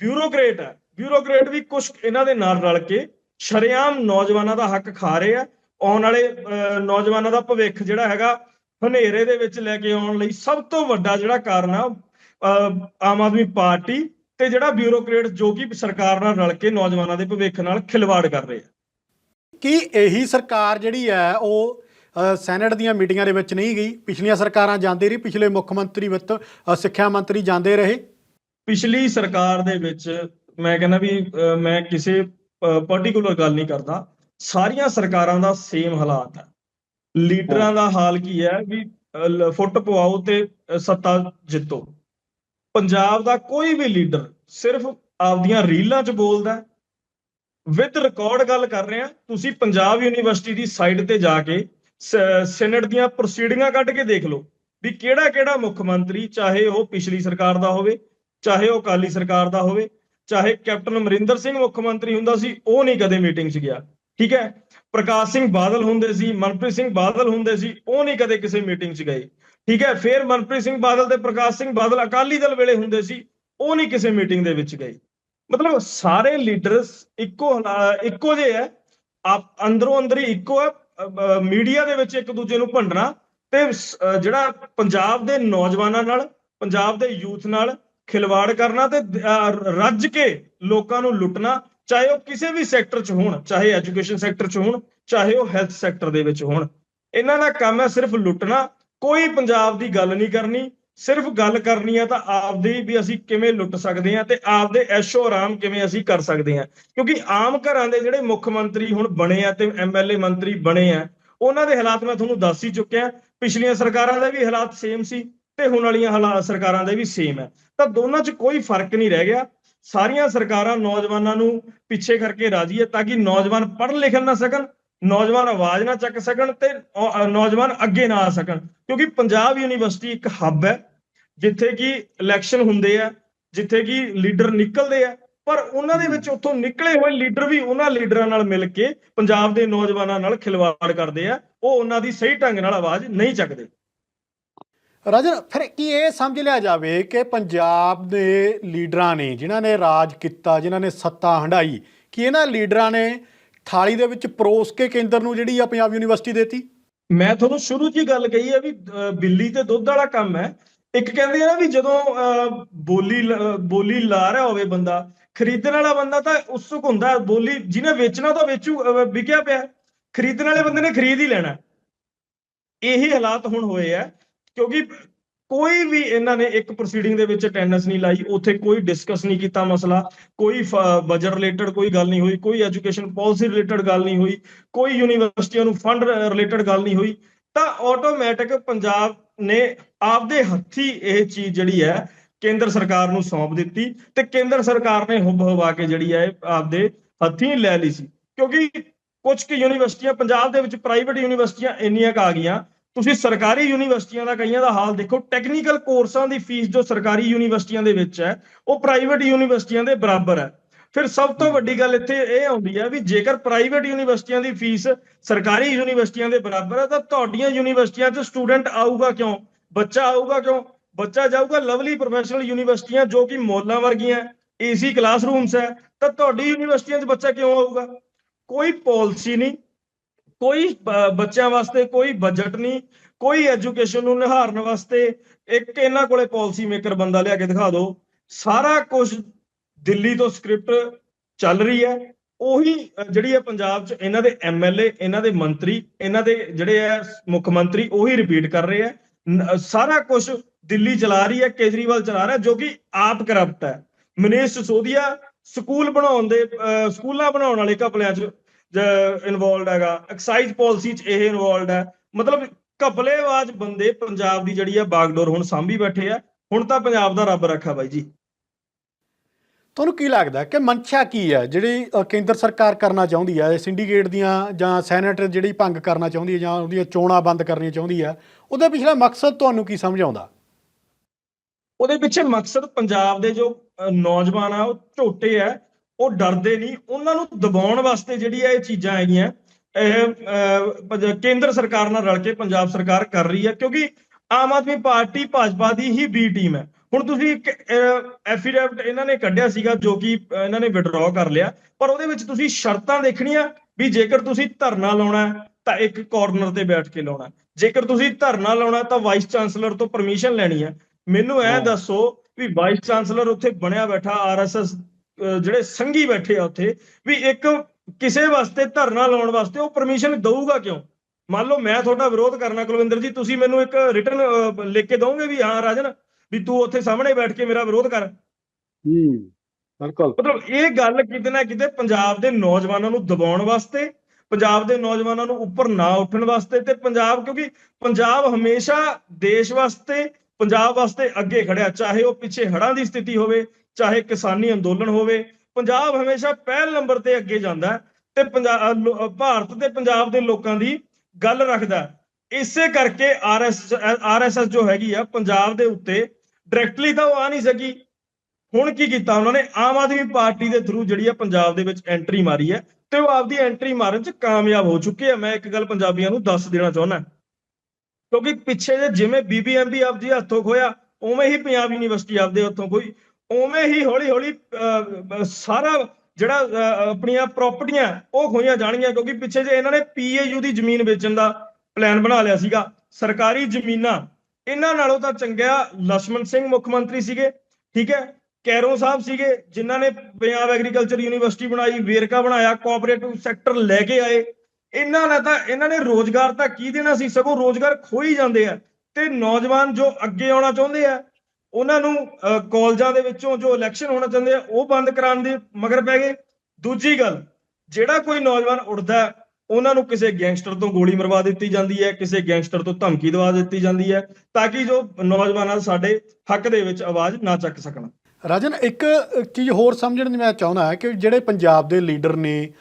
ਬਿਊਰੋਕਰੇਟ ਹੈ ਬਿਊਰੋਕਰੇਟ ਵੀ ਕੁਝ ਇਹਨਾਂ ਦੇ ਨਾਲ ਰਲ ਕੇ ਸ਼ਰੇਆਮ ਨੌਜਵਾਨਾਂ ਦਾ ਹੱਕ ਖਾ ਰਹੇ ਆ। ਆਉਣ ਵਾਲੇ ਨੌਜਵਾਨਾਂ ਦਾ ਭਵਿੱਖ ਜਿਹੜਾ ਹੈਗਾ ਹਨੇਰੇ ਦੇ ਵਿੱਚ ਲੈ ਕੇ ਆਉਣ ਲਈ ਸਭ ਤੋਂ ਵੱਡਾ ਜਿਹੜਾ ਕਾਰਨ ਆ ਆਮ ਆਦਮੀ ਪਾਰਟੀ ਤੇ ਜਿਹੜਾ ਬਿਊਰੋਕਰੇਟ ਜੋ ਕਿ ਸਰਕਾਰ ਨਾਲ ਰਲ ਕੇ ਨੌਜਵਾਨਾਂ ਦੇ ਭਵਿੱਖ ਨਾਲ ਖਿਲਵਾੜ ਕਰ ਰਹੇ ਆ। ਕੀ ਇਹੀ ਸਰਕਾਰ ਜਿਹੜੀ ਹੈ ਉਹ ਅ, ਸੈਨੇਟ ਦੀਆਂ ਮੀਟਿੰਗਾਂ ਦੇ ਵਿੱਚ ਨਹੀਂ ਗਈ? ਪਿਛਲੀਆਂ ਸਰਕਾਰਾਂ ਜਾਂਦੇ ਰਹੀ ਪਿਛਲੇ ਮੁੱਖ ਮੰਤਰੀ ਵਿੱਤ ਸਿੱਖਿਆ ਮੰਤਰੀ ਜਾਂਦੇ ਰਹੇ। ਪਿਛਲੀ ਸਰਕਾਰ ਦੇ ਵਿੱਚ ਮੈਂ ਕਹਿੰਦਾ ਵੀ ਮੈਂ ਕਿਸੇ ਪਾਰਟਿਕੂਲਰ ਗੱਲ ਨਹੀਂ ਕਰਦਾ। ਸਾਰੀਆਂ ਸਰਕਾਰਾਂ ਦਾ ਸੇਮ ਹਾਲਾਤ ਹੈ। ਲੀਡਰਾਂ ਦਾ ਹਾਲ ਕੀ ਹੈ ਵੀ ਫੁੱਟ ਪਵਾਓ ਤੇ ਸੱਤਾ ਜਿੱਤੋ। ਪੰਜਾਬ ਦਾ ਕੋਈ ਵੀ ਲੀਡਰ ਸਿਰਫ ਆਪਦੀਆਂ ਰੀਲਾਂ 'ਚ ਬੋਲਦਾ ਵਿਦ ਰਿਕਾਰਡ ਗੱਲ ਕਰ ਰਹੇ ਆ ਤੁਸੀਂ ਪੰਜਾਬ ਯੂਨੀਵਰਸਿਟੀ ਦੀ ਸਾਈਟ ਤੇ ਜਾ ਕੇ ਸੈਨੇਟ ਦੀਆਂ ਪ੍ਰੋਸੀਡਿੰਗਾਂ ਕੱਢ ਕੇ ਦੇਖ ਲਓ ਵੀ ਕਿਹੜਾ ਕਿਹੜਾ ਮੁੱਖ ਮੰਤਰੀ, ਚਾਹੇ ਉਹ ਪਿਛਲੀ ਸਰਕਾਰ ਦਾ ਹੋਵੇ ਚਾਹੇ ਉਹ ਅਕਾਲੀ ਸਰਕਾਰ ਦਾ ਹੋਵੇ, ਚਾਹੇ ਕੈਪਟਨ ਅਮਰਿੰਦਰ ਸਿੰਘ ਮੁੱਖ ਮੰਤਰੀ ਹੁੰਦਾ ਸੀ, ਉਹ ਨਹੀਂ ਕਦੇ ਮੀਟਿੰਗ 'ਚ ਗਿਆ। ਠੀਕ ਹੈ? ਪ੍ਰਕਾਸ਼ ਸਿੰਘ ਬਾਦਲ ਹੁੰਦੇ ਸੀ, ਮਨਪ੍ਰੀਤ ਸਿੰਘ ਬਾਦਲ ਹੁੰਦੇ ਸੀ, ਉਹ ਨਹੀਂ ਕਦੇ ਕਿਸੇ ਮੀਟਿੰਗ 'ਚ ਗਏ। ਠੀਕ ਹੈ? ਫਿਰ ਮਨਪ੍ਰੀਤ ਸਿੰਘ ਬਾਦਲ ਤੇ ਪ੍ਰਕਾਸ਼ ਸਿੰਘ ਬਾਦਲ ਅਕਾਲੀ ਦਲ ਵੇਲੇ ਹੁੰਦੇ ਸੀ, ਉਹ ਨਹੀਂ ਕਿਸੇ ਮੀਟਿੰਗ ਦੇ ਵਿੱਚ ਗਏ। ਮਤਲਬ ਸਾਰੇ ਲੀਡਰਸ ਇੱਕੋ ਇੱਕੋ ਜਿਹੇ ਹੈ। ਆਪ ਅੰਦਰੋਂ ਅੰਦਰ ਹੀ ਇੱਕੋ ਹੈ ਮੀਡੀਆ ਦੇ ਵਿੱਚ ਇੱਕ ਦੂਜੇ ਨੂੰ ਭੰਡਣਾ ਤੇ ਜਿਹੜਾ ਪੰਜਾਬ ਦੇ ਨੌਜਵਾਨਾਂ ਨਾਲ, ਪੰਜਾਬ ਦੇ ਯੂਥ ਨਾਲ ਖਿਲਵਾੜ ਕਰਨਾ ਤੇ ਰੱਜ ਕੇ ਲੋਕਾਂ ਨੂੰ ਲੁੱਟਣਾ, ਚਾਹੇ ਉਹ ਕਿਸੇ ਵੀ ਸੈਕਟਰ 'ਚ ਹੋਣ, ਚਾਹੇ ਐਜੂਕੇਸ਼ਨ ਸੈਕਟਰ 'ਚ ਹੋਣ, ਚਾਹੇ ਉਹ ਹੈਲਥ ਸੈਕਟਰ ਦੇ ਵਿੱਚ ਹੋਣ। ਇਹਨਾਂ ਦਾ ਕੰਮ ਹੈ ਸਿਰਫ ਲੁੱਟਣਾ, ਕੋਈ ਪੰਜਾਬ ਦੀ ਗੱਲ ਨਹੀਂ ਕਰਨੀ, ਸਿਰਫ ਗੱਲ ਕਰਨੀ ਹੈ ਤਾਂ ਆਪਦੀ ਵੀ ਅਸੀਂ ਕਿਵੇਂ ਲੁੱਟ ਸਕਦੇ ਹਾਂ ਤੇ ਆਪਦੇ ਐਸ਼ੋ ਆਰਾਮ ਕਿਵੇਂ ਅਸੀਂ ਕਰ ਸਕਦੇ ਹਾਂ। ਕਿਉਂਕਿ ਆਮ ਘਰਾਂ ਦੇ ਜਿਹੜੇ ਮੁੱਖ ਮੰਤਰੀ ਹੁਣ ਬਣੇ ਆ ਤੇ ਐਮਐਲਏ ਮੰਤਰੀ ਬਣੇ ਆ, ਉਹਨਾਂ ਦੇ ਹਾਲਾਤ ਮੈਂ ਤੁਹਾਨੂੰ ਦੱਸ ਹੀ ਚੁੱਕਿਆ। ਪਿਛਲੀਆਂ ਸਰਕਾਰਾਂ ਦੇ ਵੀ ਹਾਲਾਤ ਸੇਮ ਸੀ। ਤੇ ਹੁਣ ਵਾਲੀਆਂ ਹਾਲਾਤ ਸਰਕਾਰਾਂ ਦੇ ਵੀ ਸੇਮ ਹੈ। ਤਾਂ ਦੋਨਾਂ 'ਚ ਕੋਈ ਫ਼ਰਕ ਨਹੀਂ ਰਹਿ ਗਿਆ। ਸਾਰੀਆਂ ਸਰਕਾਰਾਂ ਨੌਜਵਾਨਾਂ ਨੂੰ ਪਿੱਛੇ ਕਰਕੇ ਰਾਜੀ ਹੈ ਤਾਂ ਕਿ ਨੌਜਵਾਨ ਪੜ੍ਹ ਲਿਖ ਨਾ ਸਕਣ, ਨੌਜਵਾਨ ਆਵਾਜ਼ ਨਾ ਚੱਕ ਸਕਣ ਤੇ ਨੌਜਵਾਨ ਅੱਗੇ ਨਾ ਆ ਸਕਣ। ਕਿਉਂਕਿ ਪੰਜਾਬ ਯੂਨੀਵਰਸਿਟੀ ਇੱਕ ਹੱਬ ਹੈ, ਜਿੱਥੇ ਕਿ ਇਲੈਕਸ਼ਨ ਹੁੰਦੇ ਆ, ਜਿੱਥੇ ਕਿ ਲੀਡਰ ਨਿਕਲਦੇ ਆ, ਪਰ ਉਹਨਾਂ ਦੇ ਵਿੱਚ ਉੱਥੋਂ ਨਿਕਲੇ ਹੋਏ ਲੀਡਰ ਵੀ ਉਹਨਾਂ ਲੀਡਰਾਂ ਨਾਲ ਮਿਲ ਕੇ ਪੰਜਾਬ ਦੇ ਨੌਜਵਾਨਾਂ ਨਾਲ ਖਿਲਵਾੜ ਕਰਦੇ ਆ। ਉਹ ਉਹਨਾਂ ਦੀ ਸਹੀ ਢੰਗ ਨਾਲ ਆਵਾਜ਼ ਨਹੀਂ ਚੱਕਦੇ। ਰਾਜਨ ਫਿਰ ਕੀ ਇਹ ਸਮਝ ਲਿਆ ਜਾਵੇ ਕਿ ਪੰਜਾਬ ਦੇ ਲੀਡਰਾਂ ਨੇ ਜਿਨ੍ਹਾਂ ਨੇ ਰਾਜ ਕੀਤਾ ਜਿਨ੍ਹਾਂ ਨੇ ਸੱਤਾ ਹੰਢਾਈ ਕਿ ਇਹਨਾਂ ਲੀਡਰਾਂ ਨੇ ਥਾਲੀ ਦੇ ਵਿੱਚ ਪਰੋਸ ਕੇ ਕੇਂਦਰ ਨੂੰ ਜਿਹੜੀ ਆ ਪੰਜਾਬ ਯੂਨੀਵਰਸਿਟੀ ਦੇਤੀ? ਮੈਂ ਤੁਹਾਨੂੰ ਸ਼ੁਰੂ 'ਚ ਹੀ ਗੱਲ ਕਹੀ ਹੈ ਵੀ ਬਿੱਲੀ ਤੇ ਦੁੱਧ ਵਾਲਾ ਕੰਮ ਹੈ। ਇੱਕ ਕਹਿੰਦੇ ਆ ਨਾ ਵੀ ਜਦੋਂ ਅਹ, ਬੋਲੀ ਲ- ਬੋਲੀ ਲਾ ਰਿਹਾ ਹੋਵੇ ਬੰਦਾ ਖਰੀਦਣ ਵਾਲਾ ਬੰਦਾ ਤਾਂ ਉਤਸੁਕ ਹੁੰਦਾ ਬੋਲੀ ਜਿਹਨੇ ਵੇਚਣਾ ਤਾਂ ਵੇਚੂ ਵਿਕਿਆ ਪਿਆ। ਖਰੀਦਣ ਵਾਲੇ ਬੰਦੇ ਨੇ ਖਰੀਦ ਹੀ ਲੈਣਾ। ਇਹੀ ਹਾਲਾਤ ਹੁਣ ਹੋਏ ਆ। ਕਿਉਂਕਿ ਕੋਈ ਵੀ ਇਹਨਾਂ ਨੇ ਇੱਕ ਪ੍ਰੋਸੀਡਿੰਗ ਦੇ ਵਿੱਚ ਅਟੈਂਡੈਂਸ ਨਹੀਂ ਲਾਈ, ਉੱਥੇ ਕੋਈ ਡਿਸਕਸ ਨਹੀਂ ਕੀਤਾ ਮਸਲਾ, ਕੋਈ ਬਜਟ ਰਿਲੇਟਡ ਕੋਈ ਗੱਲ ਨਹੀਂ ਹੋਈ, ਕੋਈ ਐਜੂਕੇਸ਼ਨ ਪਾਲਿਸੀ ਰਿਲੇਟਡ ਗੱਲ ਨਹੀਂ ਹੋਈ, ਕੋਈ ਯੂਨੀਵਰਸਿਟੀਆਂ ਨੂੰ ਫੰਡ ਰਿਲੇਟਡ ਗੱਲ ਨਹੀਂ ਹੋਈ, ਤਾਂ ਆਟੋਮੈਟਿਕ ਪੰਜਾਬ ਨੇ ਆਪਦੇ ਹੱਥੀ ਇਹ ਚੀਜ਼ ਜਿਹੜੀ ਹੈ ਕੇਂਦਰ ਸਰਕਾਰ ਨੂੰ ਸੌਂਪ ਦਿੱਤੀ ਤੇ ਕੇਂਦਰ ਸਰਕਾਰ ਨੇ ਹੁਬ ਹਵਾ ਕੇ ਜਿਹੜੀ ਹੈ ਆਪਦੇ ਹੱਥੀ ਲੈ ਲਈ ਸੀ। ਕਿਉਂਕਿ ਕੁਝ ਕੁ ਯੂਨੀਵਰਸਿਟੀਆਂ ਪੰਜਾਬ ਦੇ ਵਿੱਚ ਪ੍ਰਾਈਵੇਟ ਯੂਨੀਵਰਸਿਟੀਆਂ ਇੰਨੀਆਂ ਕੁ ਆ ਗਈਆਂ ਤੁਸੀਂ ਸਰਕਾਰੀ ਯੂਨੀਵਰਸਿਟੀਆਂ ਦਾ ਕਈਆਂ ਦਾ ਹਾਲ ਦੇਖੋ ਟੈਕਨੀਕਲ ਕੋਰਸਾਂ ਦੀ ਫੀਸ ਜੋ ਸਰਕਾਰੀ ਯੂਨੀਵਰਸਿਟੀਆਂ ਦੇ ਵਿੱਚ ਹੈ, ਉਹ ਪ੍ਰਾਈਵੇਟ ਯੂਨੀਵਰਸਿਟੀਆਂ ਦੇ ਬਰਾਬਰ ਹੈ। ਫਿਰ ਸਭ ਤੋਂ ਵੱਡੀ ਗੱਲ ਇੱਥੇ ਇਹ ਆਉਂਦੀ ਹੈ ਵੀ ਜੇਕਰ ਪ੍ਰਾਈਵੇਟ ਯੂਨੀਵਰਸਿਟੀਆਂ ਦੀ ਫੀਸ ਸਰਕਾਰੀ ਯੂਨੀਵਰਸਿਟੀਆਂ ਦੇ ਬਰਾਬਰ ਹੈ, ਤਾਂ ਤੁਹਾਡੀਆਂ ਯੂਨੀਵਰਸਿਟੀਆਂ 'ਚ ਸਟੂਡੈਂਟ ਆਊਗਾ ਕਿਉਂ? ਬੱਚਾ ਆਊਗਾ ਕਿਉਂ? ਬੱਚਾ ਜਾਊਗਾ ਲਵਲੀ ਪ੍ਰੋਫੈਸ਼ਨਲ ਯੂਨੀਵਰਸਿਟੀਆਂ ਜੋ ਕਿ ਮੋਲਾਂ ਵਰਗੀਆਂ ਏਸੀ ਕਲਾਸਰੂਮਸ ਹੈ, ਤਾਂ ਤੁਹਾਡੀ ਯੂਨੀਵਰਸਿਟੀਆਂ 'ਚ ਬੱਚਾ ਕਿਉਂ ਆਊਗਾ? ਕੋਈ ਪਾਲਿਸੀ ਨਹੀਂ ਕੋਈ ਬੱਚਿਆਂ ਵਾਸਤੇ ਕੋਈ ਬਜਟ ਨਹੀਂ ਕੋਈ ਐਜੂਕੇਸ਼ਨ ਨੂੰ ਨਿਹਾਰਨ ਵਾਸਤੇ ਇੱਕ ਇਹਨਾਂ ਕੋਲੇ ਪਾਲਿਸੀ ਮੇਕਰ ਬੰਦਾ ਲਿਆ ਕੇ ਦਿਖਾ ਦਿਓ ਸਾਰਾ ਕੁਝ ਦਿੱਲੀ ਤੋਂ ਸਕ੍ਰਿਪਟ ਚੱਲ ਰਹੀ ਹੈ। ਉਹੀ ਜਿਹੜੀ ਹੈ ਪੰਜਾਬ 'ਚ ਇਹਨਾਂ ਦੇ ਐਮਐਲਏ ਇਹਨਾਂ ਦੇ ਮੰਤਰੀ ਇਹਨਾਂ ਦੇ ਜਿਹੜੇ ਹੈ ਮੁੱਖ ਮੰਤਰੀ ਉਹੀ ਰਿਪੀਟ ਕਰ ਰਹੇ ਆ ਸਾਰਾ ਕੁਝ ਦਿੱਲੀ ਚਲਾ ਰਹੀ ਹੈ ਕੇਜਰੀਵਾਲ ਚਲਾ ਰਿਹਾ ਜੋ ਕਿ ਆਪ ਕਰਪਟ ਹੈ। ਮਨੀਸ਼ ਸਿਸੋਦੀਆ ਸਕੂਲ ਬਣਾਉਣ ਦੇ ਅ, ਸਕੂਲਾਂ ਬਣਾਉਣ ਵਾਲੇ ਘਪਲਿਆਂ 'ਚ ਇਨਵੋਲਡ ਹੈਗਾ ਐਕਸਾਈਜ਼ ਪਾਲਿਸੀ 'ਚ ਇਹ ਇਨਵੋਲਡ ਹੈ। ਮਤਲਬ ਘਪਲੇਵਾਜ ਬੰਦੇ ਪੰਜਾਬ ਦੀ ਜਿਹੜੀ ਹੈ ਬਾਗਡੋਰ ਹੁਣ ਸਾਂਭੀ ਬੈਠੇ ਆ। ਹੁਣ ਤਾਂ ਪੰਜਾਬ ਦਾ ਰੱਬ ਰੱਖਾ ਬਾਈ ਜੀ। ਤੁਹਾਨੂੰ ਕੀ ਲੱਗਦਾ ਕਿ ਮਨਸ਼ਾ ਕੀ ਹੈ? ਜਿਹੜੀ ਕੇਂਦਰ ਸਰਕਾਰ ਕਰਨਾ ਚਾਹੁੰਦੀ ਹੈ ਸਿੰਡੀਕੇਟ ਦੀਆਂ ਜਾਂ ਸੈਨੇਟ ਜਿਹੜੀ ਭੰਗ ਕਰਨਾ ਚਾਹੁੰਦੀ ਹੈ ਜਾਂ ਉਹਦੀਆਂ ਚੋਣਾਂ ਬੰਦ ਕਰਨੀਆਂ ਚਾਹੁੰਦੀ ਹੈ ਉਹਦਾ ਪਿਛਲਾ ਮਕਸਦ ਤੁਹਾਨੂੰ ਕੀ ਸਮਝ ਆਉਂਦਾ? ਉਹਦੇ ਪਿੱਛੇ ਮਕਸਦ ਪੰਜਾਬ ਦੇ ਜੋ ਨੌਜਵਾਨ ਆ ਉਹ ਝੋਟੇ ਆ। ਉਹ ਡਰਦੇ ਨਹੀਂ ਉਹਨਾਂ ਨੂੰ ਦਬਾਉਣ ਵਾਸਤੇ ਜਿਹੜੀ ਇਹ ਚੀਜ਼ਾਂ ਹੈਗੀਆਂ ਇਹ ਕੇਂਦਰ ਸਰਕਾਰ ਨਾਲ ਰਲ ਕੇ ਪੰਜਾਬ ਸਰਕਾਰ ਕਰ ਰਹੀ ਹੈ ਕਿਉਂਕਿ ਆਮ ਆਦਮੀ ਪਾਰਟੀ ਭਾਜਪਾ ਦੀ ਹੀ ਬੀ ਟੀਮ ਹੈ ਹੁਣ ਤੁਸੀਂ ਇੱਕ ਐਫੀਡੈਵਿਟ ਇਹਨਾਂ ਨੇ ਕੱਢਿਆ ਸੀਗਾ ਜੋ ਕਿ ਇਹਨਾਂ ਨੇ ਵਿਡਰਾਅ ਕਰ ਲਿਆ ਪਰ ਉਹਦੇ ਵਿੱਚ ਤੁਸੀਂ ਸ਼ਰਤਾਂ ਦੇਖਣੀਆਂ ਵੀ ਜੇਕਰ ਤੁਸੀਂ ਧਰਨਾ ਲਾਉਣਾ ਤਾਂ ਇੱਕ ਕਾਰਨਰ ਤੇ ਬੈਠ ਕੇ ਲਾਉਣਾ। ਜੇਕਰ ਤੁਸੀਂ ਧਰਨਾ ਲਾਉਣਾ ਤਾਂ ਵਾਈਸ ਚਾਂਸਲਰ ਤੋਂ ਪਰਮਿਸ਼ਨ ਲੈਣੀ ਹੈ ਮੈਨੂੰ ਐ ਹਾਂ। ਦੱਸੋ ਵੀ ਵਾਈਸ ਚਾਂਸਲਰ ਉੱਥੇ ਬਣਿਆ ਬੈਠਾ ਆਰਐਸਐਸ ਜਿਹੜੇ ਸੰਘੀ ਬੈਠੇ ਆ ਉੱਥੇ ਵੀ ਇੱਕ ਕਿਸੇ ਵਾਸਤੇ ਧਰਨਾ ਲਾਉਣ ਵਾਸਤੇ ਉਹ ਪਰਮਿਸ਼ਨ ਦਊਗਾ ਕਿਉਂ? ਮੰਨ ਲਓ ਮੈਂ ਤੁਹਾਡਾ ਵਿਰੋਧ ਕਰਨਾ ਕੁਲਵਿੰਦਰ ਜੀ ਤੁਸੀਂ ਮੈਨੂੰ ਇੱਕ ਰਿਟਰਨ ਲਿਖ ਕੇ ਦੋਗੇ ਵੀ ਹਾਂ ਰਾਜਨ ਵੀ ਤੂੰ ਉੱਥੇ ਸਾਹਮਣੇ ਬੈਠ ਕੇ ਮੇਰਾ ਵਿਰੋਧ ਕਰ। ਹੂੰ ਬਿਲਕੁਲ। ਮਤਲਬ ਇਹ ਗੱਲ ਕਿਤੇ ਨਾ ਕਿਤੇ ਪੰਜਾਬ ਦੇ ਨੌਜਵਾਨਾਂ ਨੂੰ ਦਬਾਉਣ ਵਾਸਤੇ ਪੰਜਾਬ ਦੇ ਨੌਜਵਾਨਾਂ ਨੂੰ ਉੱਪਰ ਨਾ ਉੱਠਣ ਵਾਸਤੇ ਤੇ ਪੰਜਾਬ ਕਿਉਂਕਿ ਪੰਜਾਬ ਹਮੇਸ਼ਾ ਦੇਸ਼ ਵਾਸਤੇ ਪੰਜਾਬ ਵਾਸਤੇ ਅੱਗੇ ਖੜਿਆ ਚਾਹੇ ਉਹ ਪਿੱਛੇ ਹੜ੍ਹਾਂ ਦੀ ਸਥਿਤੀ ਹੋਵੇ ਚਾਹੇ ਕਿਸਾਨੀ ਅੰਦੋਲਨ ਹੋਵੇ, ਪੰਜਾਬ ਹਮੇਸ਼ਾ ਪਹਿਲ ਨੰਬਰ ਤੇ ਅੱਗੇ ਜਾਂਦਾ ਤੇ ਪੰਜਾਬ ਭਾਰਤ ਤੇ ਪੰਜਾਬ ਦੇ ਲੋਕਾਂ ਦੀ ਗੱਲ ਰੱਖਦਾ ਇਸੇ ਕਰਕੇ ਆਰਐਸ, ਆਰਐਸਐਸ ਜੋ ਹੈਗੀ ਆ, ਪੰਜਾਬ ਦੇ ਉੱਤੇ ਡਾਇਰੈਕਟਲੀ ਤਾਂ ਉਹ ਆ ਨਹੀਂ ਸਕੀ। ਹੁਣ ਕੀ ਕੀਤਾ ਉਹਨਾਂ ਨੇ? ਆਮ ਆਦਮੀ ਪਾਰਟੀ ਦੇ ਥਰੂ ਜਿਹੜੀ ਆ ਪੰਜਾਬ ਦੇ ਵਿੱਚ ਐਂਟਰੀ ਮਾਰੀ ਹੈ ਤੇ ਉਹ ਆਪਦੀ ਐਂਟਰੀ ਮਾਰਨ 'ਚ ਕਾਮਯਾਬ ਹੋ ਚੁੱਕੇ ਆ। ਮੈਂ ਇੱਕ ਗੱਲ ਪੰਜਾਬੀਆਂ ਨੂੰ ਦੱਸ ਦੇਣਾ ਚਾਹੁੰਦਾ ਕਿਉਂਕਿ ਪਿੱਛੇ ਜੇ ਜਿਵੇਂ ਬੀਬੀਐਮਬੀ ਆਪਦੀ ਹੱਥੋਂ ਖੋਇਆ ਉਵੇਂ ਹੀ ਪੰਜਾਬ ਯੂਨੀਵਰਸਿਟੀ ਆਪਦੇ ਹੱਥੋਂ ਕੋਈ ਉਵੇਂ ਹੀ ਹੌਲੀ ਹੌਲੀ ਸਾਰਾ ਜਿਹੜਾ ਆਪਣੀਆਂ ਪ੍ਰਾਪਰਟੀਆਂ ਉਹ ਖੋਈਆਂ ਜਾਣਗੀਆਂ, ਕਿਉਂਕਿ ਪਿੱਛੇ ਜੇ ਇਹਨਾਂ ਨੇ ਪੀਏਯੂ ਦੀ ਜ਼ਮੀਨ ਵੇਚਣ ਦਾ ਪਲਾਨ ਬਣਾ ਲਿਆ ਸੀਗਾ, ਸਰਕਾਰੀ ਜ਼ਮੀਨਾਂ, ਇਹਨਾਂ ਨਾਲੋਂ ਤਾਂ ਚੰਗਿਆ ਲక్ష్మణ ਸਿੰਘ ਮੁੱਖ ਮੰਤਰੀ ਸੀਗੇ, ਠੀਕ ਹੈ, ਕੈਰੋ ਸਾਹਿਬ ਸੀਗੇ, ਜਿਨ੍ਹਾਂ ਨੇ ਪੰਜਾਬ ਐਗਰੀਕਲਚਰ ਯੂਨੀਵਰਸਿਟੀ ਬਣਾਈ, ਵੇਰਕਾ ਬਣਾਇਆ ਕੋਆਪਰੇਟਿਵ ਸੈਕਟਰ ਲੈ ਕੇ ਆਏ, ਇਹਨਾਂ ਨੇ ਤਾਂ, ਇਹਨਾਂ ਨੇ ਰੋਜ਼ਗਾਰ ਤਾਂ ਕੀ ਦੇਣਾ ਸੀ, ਸਗੋਂ ਰੋਜ਼ਗਾਰ ਖੋਈ ਜਾਂਦੇ ਆ, ਤੇ ਨੌਜਵਾਨ ਜੋ ਅੱਗੇ ਆਉਣਾ ਚਾਹੁੰਦੇ ਆ ਉਹਨਾਂ ਨੂੰ ਕਾਲਜਾਂ ਦੇ ਵਿੱਚੋਂ ਜੋ ਇਲੈਕਸ਼ਨ ਹੋਣਾ ਚਾਹੁੰਦੇ ਆ, ਉਹ ਬੰਦ ਕਰਾਉਣ ਦੇ ਮਗਰ ਪੈ ਗਏ। ਦੂਜੀ ਗੱਲ, ਜਿਹੜਾ ਕੋਈ ਨੌਜਵਾਨ ਉੱਠਦਾ ਉਹਨਾਂ ਨੂੰ ਕਿਸੇ ਗੈਂਗਸਟਰ ਤੋਂ ਗੋਲੀ ਮਰਵਾ ਦਿੱਤੀ ਜਾਂਦੀ ਹੈ, ਕਿਸੇ ਗੈਂਗਸਟਰ ਤੋਂ ਧਮਕੀ ਦਵਾ ਦਿੱਤੀ ਜਾਂਦੀ ਹੈ, ਤਾਂ ਕਿ ਜੋ ਨੌਜਵਾਨਾਂ ਸਾਡੇ ਹੱਕ ਦੇ ਵਿੱਚ ਆਵਾਜ਼ ਨਾ ਚੱਕ ਸਕਣ। ਰਾਜਨ, ਇੱਕ ਚੀਜ਼ ਹੋਰ ਸਮਝਣ ਦੀ ਮੈਂ ਚਾਹੁੰਦਾ ਕਿ ਜਿਹੜੇ ਪੰਜਾਬ ਦੇ ਲੀਡਰ ਨੇ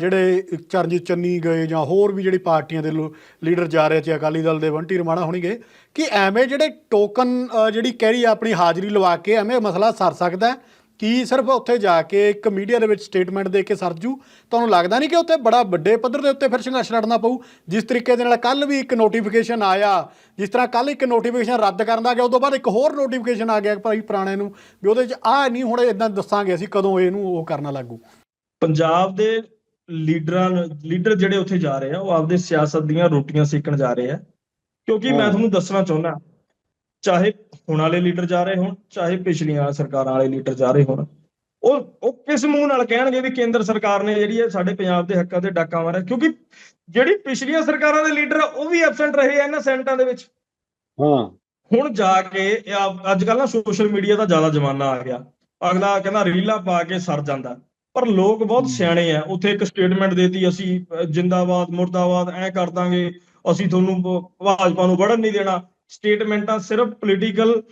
ਜਿਹੜੇ ਚਰਨਜੀਤ ਚੰਨੀ ਗਏ ਜਾਂ ਹੋਰ ਵੀ ਜਿਹੜੀ ਪਾਰਟੀਆਂ ਦੇ ਲੋ- ਲੀਡਰ ਜਾ ਰਹੇ ਸੀ, ਅਕਾਲੀ ਦਲ ਦੇ ਬੰਟੀ ਰਮਾਣਾ ਗਏ ਕਿ ਐਵੇਂ ਜਿਹੜੇ ਟੋਕਨ ਜਿਹੜੀ ਕਹਿ ਰਹੀ ਆ ਆਪਣੀ ਹਾਜ਼ਰੀ ਲਵਾ ਕੇ ਐਵੇਂ ਮਸਲਾ ਸਰ ਸਕਦਾ ਕੀ ਸਿਰਫ ਉੱਥੇ ਜਾ ਕੇ ਇੱਕ ਮੀਡੀਆ ਦੇ ਵਿੱਚ ਸਟੇਟਮੈਂਟ ਦੇ ਕੇ ਸਰਜੂ ਤੁਹਾਨੂੰ ਲੱਗਦਾ ਨਹੀਂ ਕਿ ਉੱਥੇ ਬੜਾ ਵੱਡੇ ਪੱਧਰ ਦੇ ਉੱਤੇ ਫਿਰ ਸੰਘਰਸ਼ ਲੜਨਾ ਪਊ? ਜਿਸ ਤਰੀਕੇ ਦੇ ਨਾਲ ਕੱਲ ਵੀ ਇੱਕ ਨੋਟੀਫਿਕੇਸ਼ਨ ਆਇਆ, ਜਿਸ ਤਰ੍ਹਾਂ ਕੱਲ ਇੱਕ ਨੋਟੀਫਿਕੇਸ਼ਨ ਰੱਦ ਕਰਨ ਦਾ ਗਿਆ ਉਸ ਤੋਂ ਬਾਅਦ ਇੱਕ ਹੋਰ ਨੋਟੀਫਿਕੇਸ਼ਨ ਆ ਗਿਆ ਭਾਈ ਪੁਰਾਣੇ ਨੂੰ, ਵੀ ਉਹਦੇ 'ਚ ਆਹ ਨਹੀਂ, ਹੁਣ ਇਦਾਂ ਦੱਸਾਂਗੇ ਅਸੀਂ ਕਦੋਂ ਇਹਨੂੰ ਉਹ ਕਰਨਾ ਲੱਗੂ। ਪੰਜਾਬ ਦੇ ਲੀਡਰਾਂ ਲੀਡਰ ਜਿਹੜੇ ਉੱਥੇ ਜਾ ਰਹੇ ਆ ਉਹ ਆਪਦੇ ਸਿਆਸਤ ਦੀਆਂ ਰੋਟੀਆਂ ਸੇਕਣ ਜਾ ਰਹੇ ਆ। ਕਿਉਂਕਿ ਮੈਂ। ਤੁਹਾਨੂੰ ਦੱਸਣਾ ਚਾਹੁੰਦਾ ਚਾਹੇ ਹੁਣ ਵਾਲੇ ਲੀਡਰ ਜਾ ਰਹੇ ਹੋਣ ਚਾਹੇ ਪਿਛਲੀਆਂ ਸਰਕਾਰਾਂ ਵਾਲੇ ਲੀਡਰ ਜਾ ਰਹੇ ਹੋਣ ਉਹ ਉਹ ਕਿਸ ਮੂੰਹ ਨਾਲ ਕਹਿਣਗੇ ਵੀ ਕੇਂਦਰ ਸਰਕਾਰ ਨੇ ਜਿਹੜੀ ਹੈ ਸਾਡੇ ਪੰਜਾਬ ਦੇ ਹੱਕਾਂ ਤੇ ਡਾਕਾ ਮਾਰਿਆ? ਕਿਉਂਕਿ ਜਿਹੜੀ ਪਿਛਲੀਆਂ ਸਰਕਾਰਾਂ ਦੇ ਲੀਡਰ ਉਹ ਵੀ ਐਬਸੈਂਟ ਰਹੇ ਆ ਇਹਨਾਂ ਸੈਨੇਟਾਂ ਦੇ ਵਿੱਚ। ਹਾਂ। ਹੁਣ ਜਾ ਕੇ ਅੱਜ ਕੱਲ ਨਾ ਸੋਸ਼ਲ ਮੀਡੀਆ ਦਾ ਜ਼ਿਆਦਾ ਜ਼ਮਾਨਾ ਆ ਗਿਆ। ਅਗਲਾ ਕਹਿੰਦਾ ਰੀਲਾਂ ਪਾ ਕੇ ਸਰ ਜਾਂਦਾ। ਪਰ ਲੋਕ ਬਹੁਤ ਸਿਆਣੇ ਆ ਉੱਥੇ ਇੱਕ ਸਟੇਟਮੈਂਟ ਦੇਤੀ ਅਸੀਂ ਜਿੰਦਾਬਾਦ ਮੁਰਦਾਬਾਦ ਐ ਕਰ ਦਾਂਗੇ ਅਸੀਂ ਤੁਹਾਨੂੰ ਭਾਜਪਾ ਨੂੰ ਵੜਨ ਨਹੀਂ ਦੇਣਾ। ਸਟੇਟਮੈਂਟਾਂ ਸਿਰਫ ਪੋਲੀਟੀਕਲ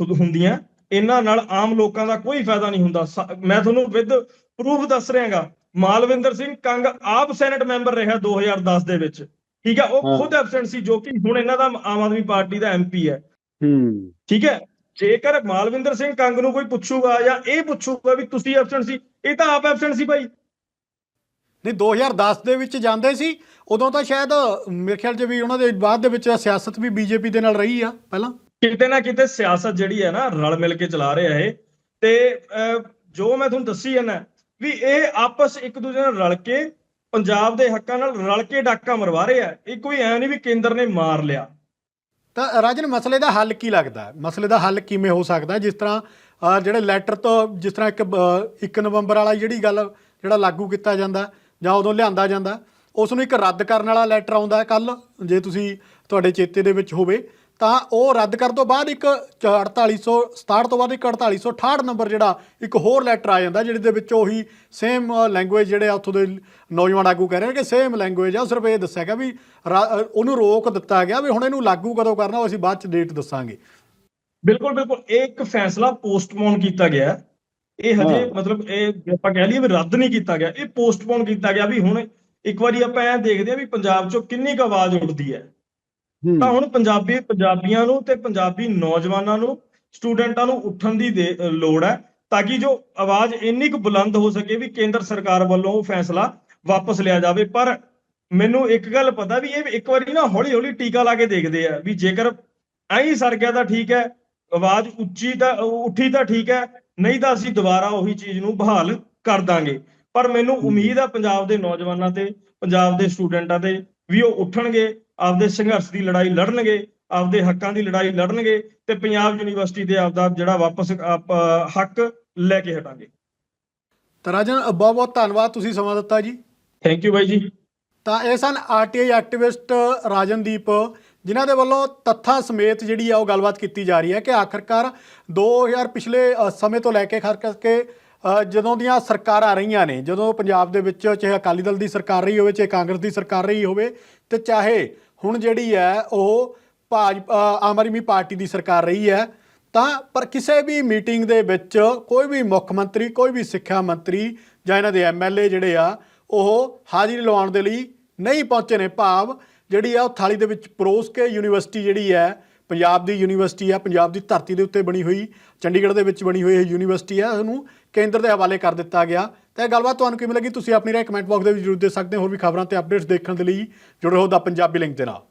ਹੁੰਦੀਆਂ ਇਹਨਾਂ ਨਾਲ ਆਮ ਲੋਕਾਂ ਦਾ ਕੋਈ ਫਾਇਦਾ ਨਹੀਂ ਹੁੰਦਾ। ਮੈਂ ਤੁਹਾਨੂੰ ਵਿਦ ਪ੍ਰੂਫ ਦੱਸ ਰਿਹਾਗਾ। ਮਾਲਵਿੰਦਰ ਸਿੰਘ ਕੰਗ ਆਪ ਸੈਨੇਟ ਮੈਂਬਰ ਰਿਹਾ 2010 ਦੇ ਵਿੱਚ। ਠੀਕ ਹੈ ਉਹ। ਖੁਦ ਐਬਸੈਂਟ ਸੀ ਜੋ ਕਿ ਹੁਣ ਇਹਨਾਂ ਦਾ ਆਮ ਆਦਮੀ ਪਾਰਟੀ ਦਾ ਐਮਪੀ ਹੈ। ਹੂੰ। ਠੀਕ ਹੈ ਜੇਕਰ ਮਾਲਵਿੰਦਰ ਸਿੰਘ ਕੰਗ ਨੂੰ ਕੋਈ ਪੁੱਛੂਗਾ ਜਾਂ ਇਹ ਪੁੱਛੂਗਾ ਵੀ ਤੁਸੀਂ ਐਬਸੈਂਟ ਸੀ ਇਹ ਤਾਂ ਆਪ ਐਬਸੈਂਟ ਸੀ ਭਾਈ। ਨਹੀਂ 2010 ਦੇ ਵਿੱਚ ਜਾਂਦੇ ਸੀ ਉਦੋਂ ਤਾਂ ਸ਼ਾਇਦ ਮੇਰੇ ਖਿਆਲ 'ਚ ਵੀ ਉਹਨਾਂ ਦੇ ਬਾਅਦ ਦੇ ਵਿੱਚ ਸਿਆਸਤ ਵੀ ਬੀਜੇਪੀ ਦੇ ਨਾਲ ਰਹੀ ਆ ਪਹਿਲਾਂ। ਕਿਤੇ ਨਾ ਕਿਤੇ ਸਿਆਸਤ ਜਿਹੜੀ ਹੈ ਨਾ ਰਲ ਮਿਲ ਕੇ ਚਲਾ ਰਿਹਾ ਇਹ। ਤੇ ਜੋ ਮੈਂ ਤੁਹਾਨੂੰ ਦੱਸੀ ਜਾਂਦਾ ਵੀ ਇਹ ਆਪਸ ਇੱਕ ਦੂਜੇ ਨਾਲ ਰਲ ਕੇ ਪੰਜਾਬ ਦੇ ਹੱਕਾਂ ਨਾਲ ਰਲ ਕੇ ਡਾਕਾ ਮਰਵਾ ਰਹੇ ਆ ਇਹ ਕੋਈ ਐ ਨਹੀਂ ਵੀ ਕੇਂਦਰ ਨੇ ਮਾਰ ਲਿਆ। ਤਾਂ ਰਾਜਨ ਮਸਲੇ ਦਾ ਹੱਲ ਕੀ ਲੱਗਦਾ? ਮਸਲੇ ਦਾ ਹੱਲ ਕਿਵੇਂ ਹੋ ਸਕਦਾ? ਜਿਸ ਤਰ੍ਹਾਂ ਜਿਹੜੇ ਲੈਟਰ ਤੋਂ ਜਿਸ ਤਰ੍ਹਾਂ ਇੱਕ ਅਹ, 1 ਨਵੰਬਰ ਵਾਲਾ ਜਿਹੜੀ ਗੱਲ ਜਿਹੜਾ ਲਾਗੂ ਕੀਤਾ ਜਾਂਦਾ ਜਾਂ ਉਦੋਂ ਲਿਆਂਦਾ ਜਾਂਦਾ ਉਸ ਨੂੰ ਇੱਕ ਰੱਦ ਕਰਨ ਵਾਲਾ ਲੈਟਰ ਆਉਂਦਾ ਕੱਲ ਜੇ ਤੁਸੀਂ ਤੁਹਾਡੇ ਚੇਤੇ ਦੇ ਵਿੱਚ ਹੋਵੇ ਤਾਂ ਉਹ ਰੱਦ ਕਰਨ ਤੋਂ ਬਾਅਦ ਇੱਕ 4867 ਤੋਂ ਬਾਅਦ ਇੱਕ 4868 ਨੰਬਰ ਜਿਹੜਾ ਇੱਕ ਹੋਰ ਲੈਟਰ ਆ ਜਾਂਦਾ ਜਿਹਦੇ ਦੇ ਵਿੱਚ ਉਹੀ ਸੇਮ ਲੈਂਗੁਏਜ ਜਿਹੜੇ ਆ ਉੱਥੋਂ ਦੇ ਨੌਜਵਾਨ ਆਗੂ ਕਹਿ ਰਹੇ ਨੇ ਕਿ ਸੇਮ ਲੈਂਗੁਏਜ ਆ ਸਿਰਫ ਇਹ ਦੱਸਿਆ ਗਿਆ ਵੀ ਰਾ- ਉਹਨੂੰ ਰੋਕ ਦਿੱਤਾ ਗਿਆ ਵੀ ਹੁਣ ਇਹਨੂੰ ਲਾਗੂ ਕਦੋਂ ਕਰਨਾ ਉਹ ਅਸੀਂ ਬਾਅਦ ਚ ਡੇਟ ਦੱਸਾਂਗੇ। ਬਿਲਕੁਲ ਬਿਲਕੁਲ ਇਹ ਇੱਕ ਫੈਸਲਾ ਪੋਸਟਪੋਨ ਕੀਤਾ ਗਿਆ ਹੈ। ਇਹ ਹਜੇ ਹਾਂ। ਮਤਲਬ ਇਹ ਆਪਾਂ ਕਹਿ ਲਈਏ ਵੀ ਰੱਦ ਨਹੀਂ ਕੀਤਾ ਗਿਆ ਇਹ ਪੋਸਟਪੋਨ ਕੀਤਾ ਗਿਆ ਵੀ ਹੁਣ ਇੱਕ ਵਾਰੀ ਆਪਾਂ ਇਹ ਦੇਖਦੇ ਆ ਵੀ ਪੰਜਾਬ ਚੋਂ ਕਿੰਨੀ ਕੁ ਆਵਾਜ਼ ਉੱਠਦੀ ਹੈ ਹੂੰ ਤਾਂ ਹੁਣ ਪੰਜਾਬੀ ਪੰਜਾਬੀਆਂ ਨੂੰ ਤੇ ਪੰਜਾਬੀ ਨੌਜਵਾਨਾਂ ਨੂੰ ਸਟੂਡੈਂਟਾਂ ਨੂੰ ਉੱਠਣ ਦੀ ਲੋੜ ਹੈ ਤਾਂ ਕਿ ਜੋ ਆਵਾਜ਼ ਇੰਨੀ ਕੁ ਬੁਲੰਦ ਹੋ ਸਕੇ ਵੀ ਕੇਂਦਰ ਸਰਕਾਰ ਵੱਲੋਂ ਉਹ ਫੈਸਲਾ ਵਾਪਸ ਲਿਆ ਜਾਵੇ ਪਰ ਮੈਨੂੰ ਇੱਕ ਗੱਲ ਪਤਾ ਵੀ ਇਹ ਇੱਕ ਵਾਰੀ ਨਾ ਹੌਲੀ ਹੌਲੀ ਟੀਕਾ ਲਾ ਕੇ ਦੇਖਦੇ ਆ ਵੀ ਜੇਕਰ ਐਂ ਹੀ ਸਰ ਗਿਆ ਤਾਂ ਠੀਕ ਹੈ ਆਵਾਜ਼ ਉੱਚੀ ਤਾਂ ਉੱਠੀ ਤਾਂ ਠੀਕ ਹੈ ਨਹੀਂ ਤਾਂ ਅਸੀਂ ਦੁਬਾਰਾ ਉਹੀ ਚੀਜ਼ ਨੂੰ ਬਹਾਲ ਕਰ ਦਾਂਗੇ। ਪਰ ਮੈਨੂੰ ਉਮੀਦ ਹੈ ਪੰਜਾਬ ਦੇ ਨੌਜਵਾਨਾਂ ਤੇ ਪੰਜਾਬ ਦੇ ਸਟੂਡੈਂਟਾਂ ਤੇ ਵੀ ਉਹ ਉੱਠਣਗੇ ਆਪਦੇ ਸੰਘਰਸ਼ ਦੀ ਲੜਾਈ ਲੜਨਗੇ ਆਪਦੇ ਹੱਕਾਂ ਦੀ ਲੜਾਈ ਲੜਨਗੇ ਤੇ ਪੰਜਾਬ ਯੂਨੀਵਰਸਿਟੀ ਦੇ ਆਪਦਾ ਜਿਹੜਾ ਵਾਪਸ ਹੱਕ ਲੈ ਕੇ ਹਟਾਂਗੇ। ਤਾਂ ਰਾਜਨ ਬਹੁਤ ਬਹੁਤ ਧੰਨਵਾਦ ਤੁਸੀਂ ਸਮਾਂ ਦਿੱਤਾ ਜੀ। ਥੈਂਕ ਯੂ ਬਾਈ ਜੀ। ਤਾਂ ਇਹ ਸਨ ਆਰਟੀਆਈ ਐਕਟਿਵਿਸਟ ਰਾਜਨਦੀਪ ਜਿਨ੍ਹਾਂ ਦੇ ਵੱਲੋਂ ਤੱਥਾਂ ਸਮੇਤ ਜਿਹੜੀ ਆ ਉਹ ਗੱਲਬਾਤ ਕੀਤੀ ਜਾ ਰਹੀ ਹੈ ਕਿ ਆਖਰਕਾਰ 2000 ਪਿਛਲੇ ਸਮੇਂ ਤੋਂ ਲੈ ਕੇ ਖਾਸ ਕਰਕੇ ਜਦੋਂ ਦੀਆਂ ਸਰਕਾਰਾਂ ਰਹੀਆਂ ਨੇ, ਜਦੋਂ ਪੰਜਾਬ ਦੇ ਵਿੱਚ ਚਾਹੇ ਅਕਾਲੀ ਦਲ ਦੀ ਸਰਕਾਰ ਰਹੀ ਹੋਵੇ, ਚਾਹੇ ਕਾਂਗਰਸ ਦੀ ਸਰਕਾਰ ਰਹੀ ਹੋਵੇ, ਤੇ ਚਾਹੇ ਹੁਣ ਜਿਹੜੀ ਹੈ ਉਹ ਭਾਜ ਆਮ ਆਦਮੀ ਪਾਰਟੀ ਦੀ ਸਰਕਾਰ ਰਹੀ ਹੈ, ਤਾਂ ਪਰ ਕਿਸੇ ਵੀ ਮੀਟਿੰਗ ਦੇ ਵਿੱਚ ਕੋਈ ਵੀ ਮੁੱਖ ਮੰਤਰੀ, ਕੋਈ ਵੀ ਸਿੱਖਿਆ ਮੰਤਰੀ ਜਾਂ ਇਹਨਾਂ ਦੇ ਐਮਐਲਏ ਜਿਹੜੇ ਆ, ਉਹ ਹਾਜ਼ਰੀ ਲਵਾਉਣ ਦੇ ਲਈ ਨਹੀਂ ਪਹੁੰਚੇ ਨੇ। ਭਾਵ ਜਿਹੜੀ ਆ, ਉਹ ਥਾਲੀ ਦੇ ਵਿੱਚ ਪਰੋਸ ਕੇ ਯੂਨੀਵਰਸਿਟੀ ਜਿਹੜੀ ਹੈ, ਪੰਜਾਬ ਦੀ ਯੂਨੀਵਰਸਿਟੀ ਆ ਪੰਜਾਬ ਦੀ ਧਰਤੀ ਦੇ ਉੱਤੇ ਬਣੀ ਹੋਈ, ਚੰਡੀਗੜ੍ਹ ਦੇ ਵਿੱਚ ਬਣੀ ਹੋਈ ਇਹ ਯੂਨੀਵਰਸਿਟੀ ਆ ਉਹਨੂੰ ਕੇਂਦਰ ਦੇ ਹਵਾਲੇ ਕਰ ਦਿੱਤਾ ਗਿਆ। ਤਾਂ ਇਹ ਗੱਲਬਾਤ ਤੁਹਾਨੂੰ ਕਿਵੇਂ ਲੱਗੀ? ਤੁਸੀਂ ਆਪਣੀ ਰਾਏ ਕਮੈਂਟ ਬਾਕਸ ਦੇ ਵਿੱਚ ਜ਼ਰੂਰ ਦੇ ਸਕਦੇ ਹੋ, ਹੋਰ ਵੀ ਖਬਰਾਂ ਤੇ ਅਪਡੇਟਸ ਦੇਖਣ ਦੇ ਲਈ ਜੁੜੇ ਰਹੋ ਦਾ ਪੰਜਾਬੀ ਲਿੰਕ ਦੇ ਨਾਲ।